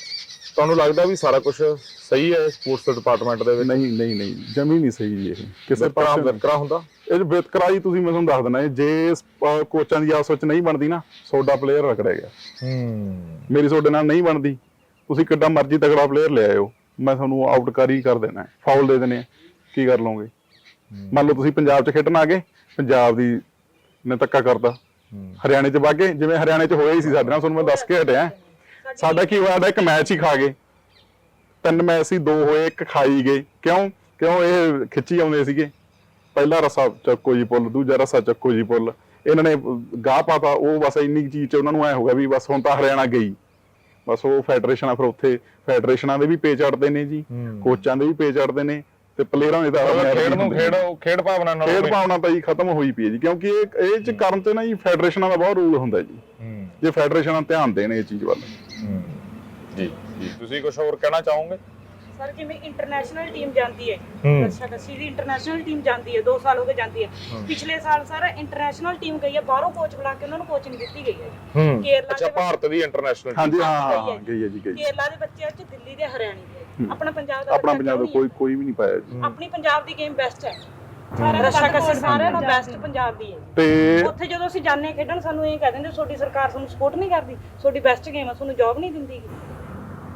ਤੁਹਾਨੂੰ ਲੱਗਦਾ ਵੀ ਸਾਰਾ ਕੁਝ ਸਹੀ ਹੈ ਸਪੋਰਟਸ ਡਿਪਾਰਟਮੈਂਟ ਦੇ ਵਿੱਚ? ਨਹੀਂ ਨਹੀਂ ਨਹੀਂ। ਜਮੀ ਨਹੀਂ ਸਹੀ ਜੀ ਇਹ। ਕਿਸੇ ਪਾਸੇ ਵਿਤਕਰਾ ਹੁੰਦਾ? ਇਹ ਵਿਤਕਰਾ ਜੀ ਤੁਸੀਂ ਮੈਂ ਤੁਹਾਨੂੰ ਦੱਸ ਦਿੰਦਾ ਜੇ ਕੋਚਾਂ ਦੀ ਆਪਸ ਵਿੱਚ ਨਹੀਂ ਬਣਦੀ ਨਾ ਸੋਡਾ ਪਲੇਅਰ ਰਗੜਿਆ ਗਿਆ। ਹੂੰ। ਮੇਰੀ ਤੁਹਾਡੇ ਨਾਲ ਨਹੀਂ ਬਣਦੀ। ਤੁਸੀਂ ਕਿੱਡਾ ਮਰਜ਼ੀ ਤਗੜਾ ਪਲੇਅਰ ਲੈ ਆਇਓ। ਮੈਂ ਤੁਹਾਨੂੰ ਆਊਟ ਕਰ ਹੀ ਕਰ ਦੇਣਾ ਫਾਉਲ ਦੇ ਦੇਣੇ ਆ। ਕੀ ਕਰ ਲਓਗੇ? ਮੰਨ ਲਓ ਤੁਸੀਂ ਪੰਜਾਬ 'ਚ ਖੇਡਣ ਆ ਗਏ ਪੰਜਾਬ ਦੀ ਨੇ ਧੱਕਾ ਕਰਦਾ ਹਰਿਆਣੇ 'ਚ ਵਾਗੇ ਜਿਵੇਂ ਹਰਿਆਣੇ 'ਚ ਹੋਇਆ ਹੀ ਸੀ ਸਾਡੇ ਨਾਲ ਤੁਹਾਨੂੰ ਮੈਂ ਦੱਸ ਕੇ ਹਟਿਆ। ਸਾਡਾ ਕੀ ਹੋਇਆ ਸਾਡਾ ਇੱਕ ਮੈਚ ਹੀ ਖਾ ਗਏ। ਤਿੰਨ ਮੈਚ ਸੀ ਦੋ ਹੋਏ ਇੱਕ ਖਾਈ ਗਏ। ਕਿਉਂ? ਕਿਉਂ ਇਹ ਖਿੱਚੀ ਆਉਂਦੇ ਸੀਗੇ? ਪਹਿਲਾ ਰਸਾ ਚੱਕੋ ਜੀ ਪੁੱਲ ਦੂਜਾ ਰਸਾ ਚੱਕੋ ਜੀ ਪੁੱਲ। ਇਹਨਾਂ ਨੇ ਗਾਹ ਪਾਤਾ ਉਹ ਬਸ ਇੰਨੀ ਕੁ ਚੀਜ਼ ਚ ਉਹਨਾਂ ਨੂੰ ਐ ਹੋ ਗਿਆ ਵੀ ਬਸ ਹੁਣ ਤਾਂ ਹਰਿਆਣਾ ਗਈ। ਬਸ ਉਹ ਫੈਡਰੇਸ਼ਨ ਆ ਫਿਰ ਉੱਥੇ। ਫੈਡਰੇਸ਼ਨਾਂ ਦੇ ਵੀ ਪੇ ਚੜਦੇ ਨੇ ਜੀ ਕੋਚਾਂ ਦੇ ਵੀ ਪੇ ਚੜਦੇ ਨੇ ਤੇ ਪਲੇਅਰਾਂ ਦੇ ਤਾਂ ਖੇਡ ਨੂੰ। ਖੇਡ ਖੇਡ ਭਾਵਨਾ ਨਾਲ ਖੇਡ ਭਾਵਨਾ ਤਾਂ ਜੀ ਖਤਮ ਹੋਈ ਪਈ ਹੈ ਜੀ ਕਿਉਂਕਿ ਇਹ ਇਹ ਚ ਕਰਨ ਤੇ ਨਾ ਜੀ ਫੈਡਰੇਸ਼ਨਾਂ ਦਾ ਬਹੁਤ ਰੂਲ ਹੁੰਦਾ ਜੀ। ਜੇ ਫੈਡਰੇਸ਼ਨਾਂ ਧਿਆਨ ਦੇਣ ਇਹ ਚੀਜ਼ ਵੱਲ। ਜੀ ਤੁਸੀਂ ਕੁਝ ਹੋਰ ਕਹਿਣਾ ਚਾਹੋਗੇ? ਸਰ ਜਿਵੇਂ ਇੰਟਰਨੈਸ਼ਨਲ ਟੀਮ ਜਾਂਦੀ ਹੈ। ਹੂੰ। ਅੱਛਾ ਕੱਸੀ ਦੀ ਇੰਟਰਨੈਸ਼ਨਲ ਟੀਮ ਜਾਂਦੀ ਹੈ 2 ਸਾਲ ਹੋ ਗਏ ਜਾਂਦੀ ਹੈ। ਪਿਛਲੇ ਸਾਲ ਸਰ ਇੰਟਰਨੈਸ਼ਨਲ ਟੀਮ ਗਈ ਹੈ ਬਾਹਰੋਂ ਕੋਚ ਬੁਲਾ ਕੇ ਉਹਨਾਂ ਨੂੰ ਕੋਚਿੰਗ ਦਿੱਤੀ ਗਈ ਹੈ। ਹੂੰ। ਕੇਰਲਾ ਅੱਛਾ ਦੇ ਭਾਰਤ ਦੀ ਇੰਟਰਨੈਸ਼ਨਲ ਹਾਂਜੀ ਹਾਂ ਹਾਂ, ਗਈ ਹੈ ਜੀ। ਗਈ ਕੇਰਲਾ ਦੇ ਬੱਚੇ ਅੱਜ ਦਿੱਲੀ ਦੇ ਹਰਿਆਣੇ ਦੇ। ਆਪਣਾ ਪੰਜਾਬ ਦਾ ਆਪਣਾ ਬੱਚਾ ਪੰਜਾਬ ਦਾ ਕਿਉਂ ਕੋਈ ਕੋਈ ਵੀ ਨਹੀਂ ਪਾਇਆ ਜੀ। ਨਹੀਂ? ਆਪਣੀ ਪੰਜਾਬ ਦੀ ਗੇਮ ਬੈਸਟ ਹੈ। ਰਸ਼ਾ ਕੱਸੀ ਸਾਰਿਆਂ ਨਾਲੋਂ ਬੈਸਟ ਪੰਜਾਬ ਦੀ ਹੈ। ਤੇ ਉੱਥੇ ਜਦੋਂ ਅਸੀਂ ਜਾਂਦੇ ਹਾਂ ਖੇਡਣ ਸਾਨੂੰ ਇਹ ਕਹਿ ਦਿੰਦੇ ਤੁਹਾਡੀ ਸਰਕਾਰ ਤੁਹਾਨੂੰ ਸਪੋਰਟ ਨਹੀਂ ਕਰਦੀ ਤੁਹਾਡੀ ਬੈਸਟ ਗੇਮ ਹੈ ਤੁਹਾਨੂੰ ਜੌਬ ਨਹੀਂ ਦਿੰਦੀ। ਗੀ।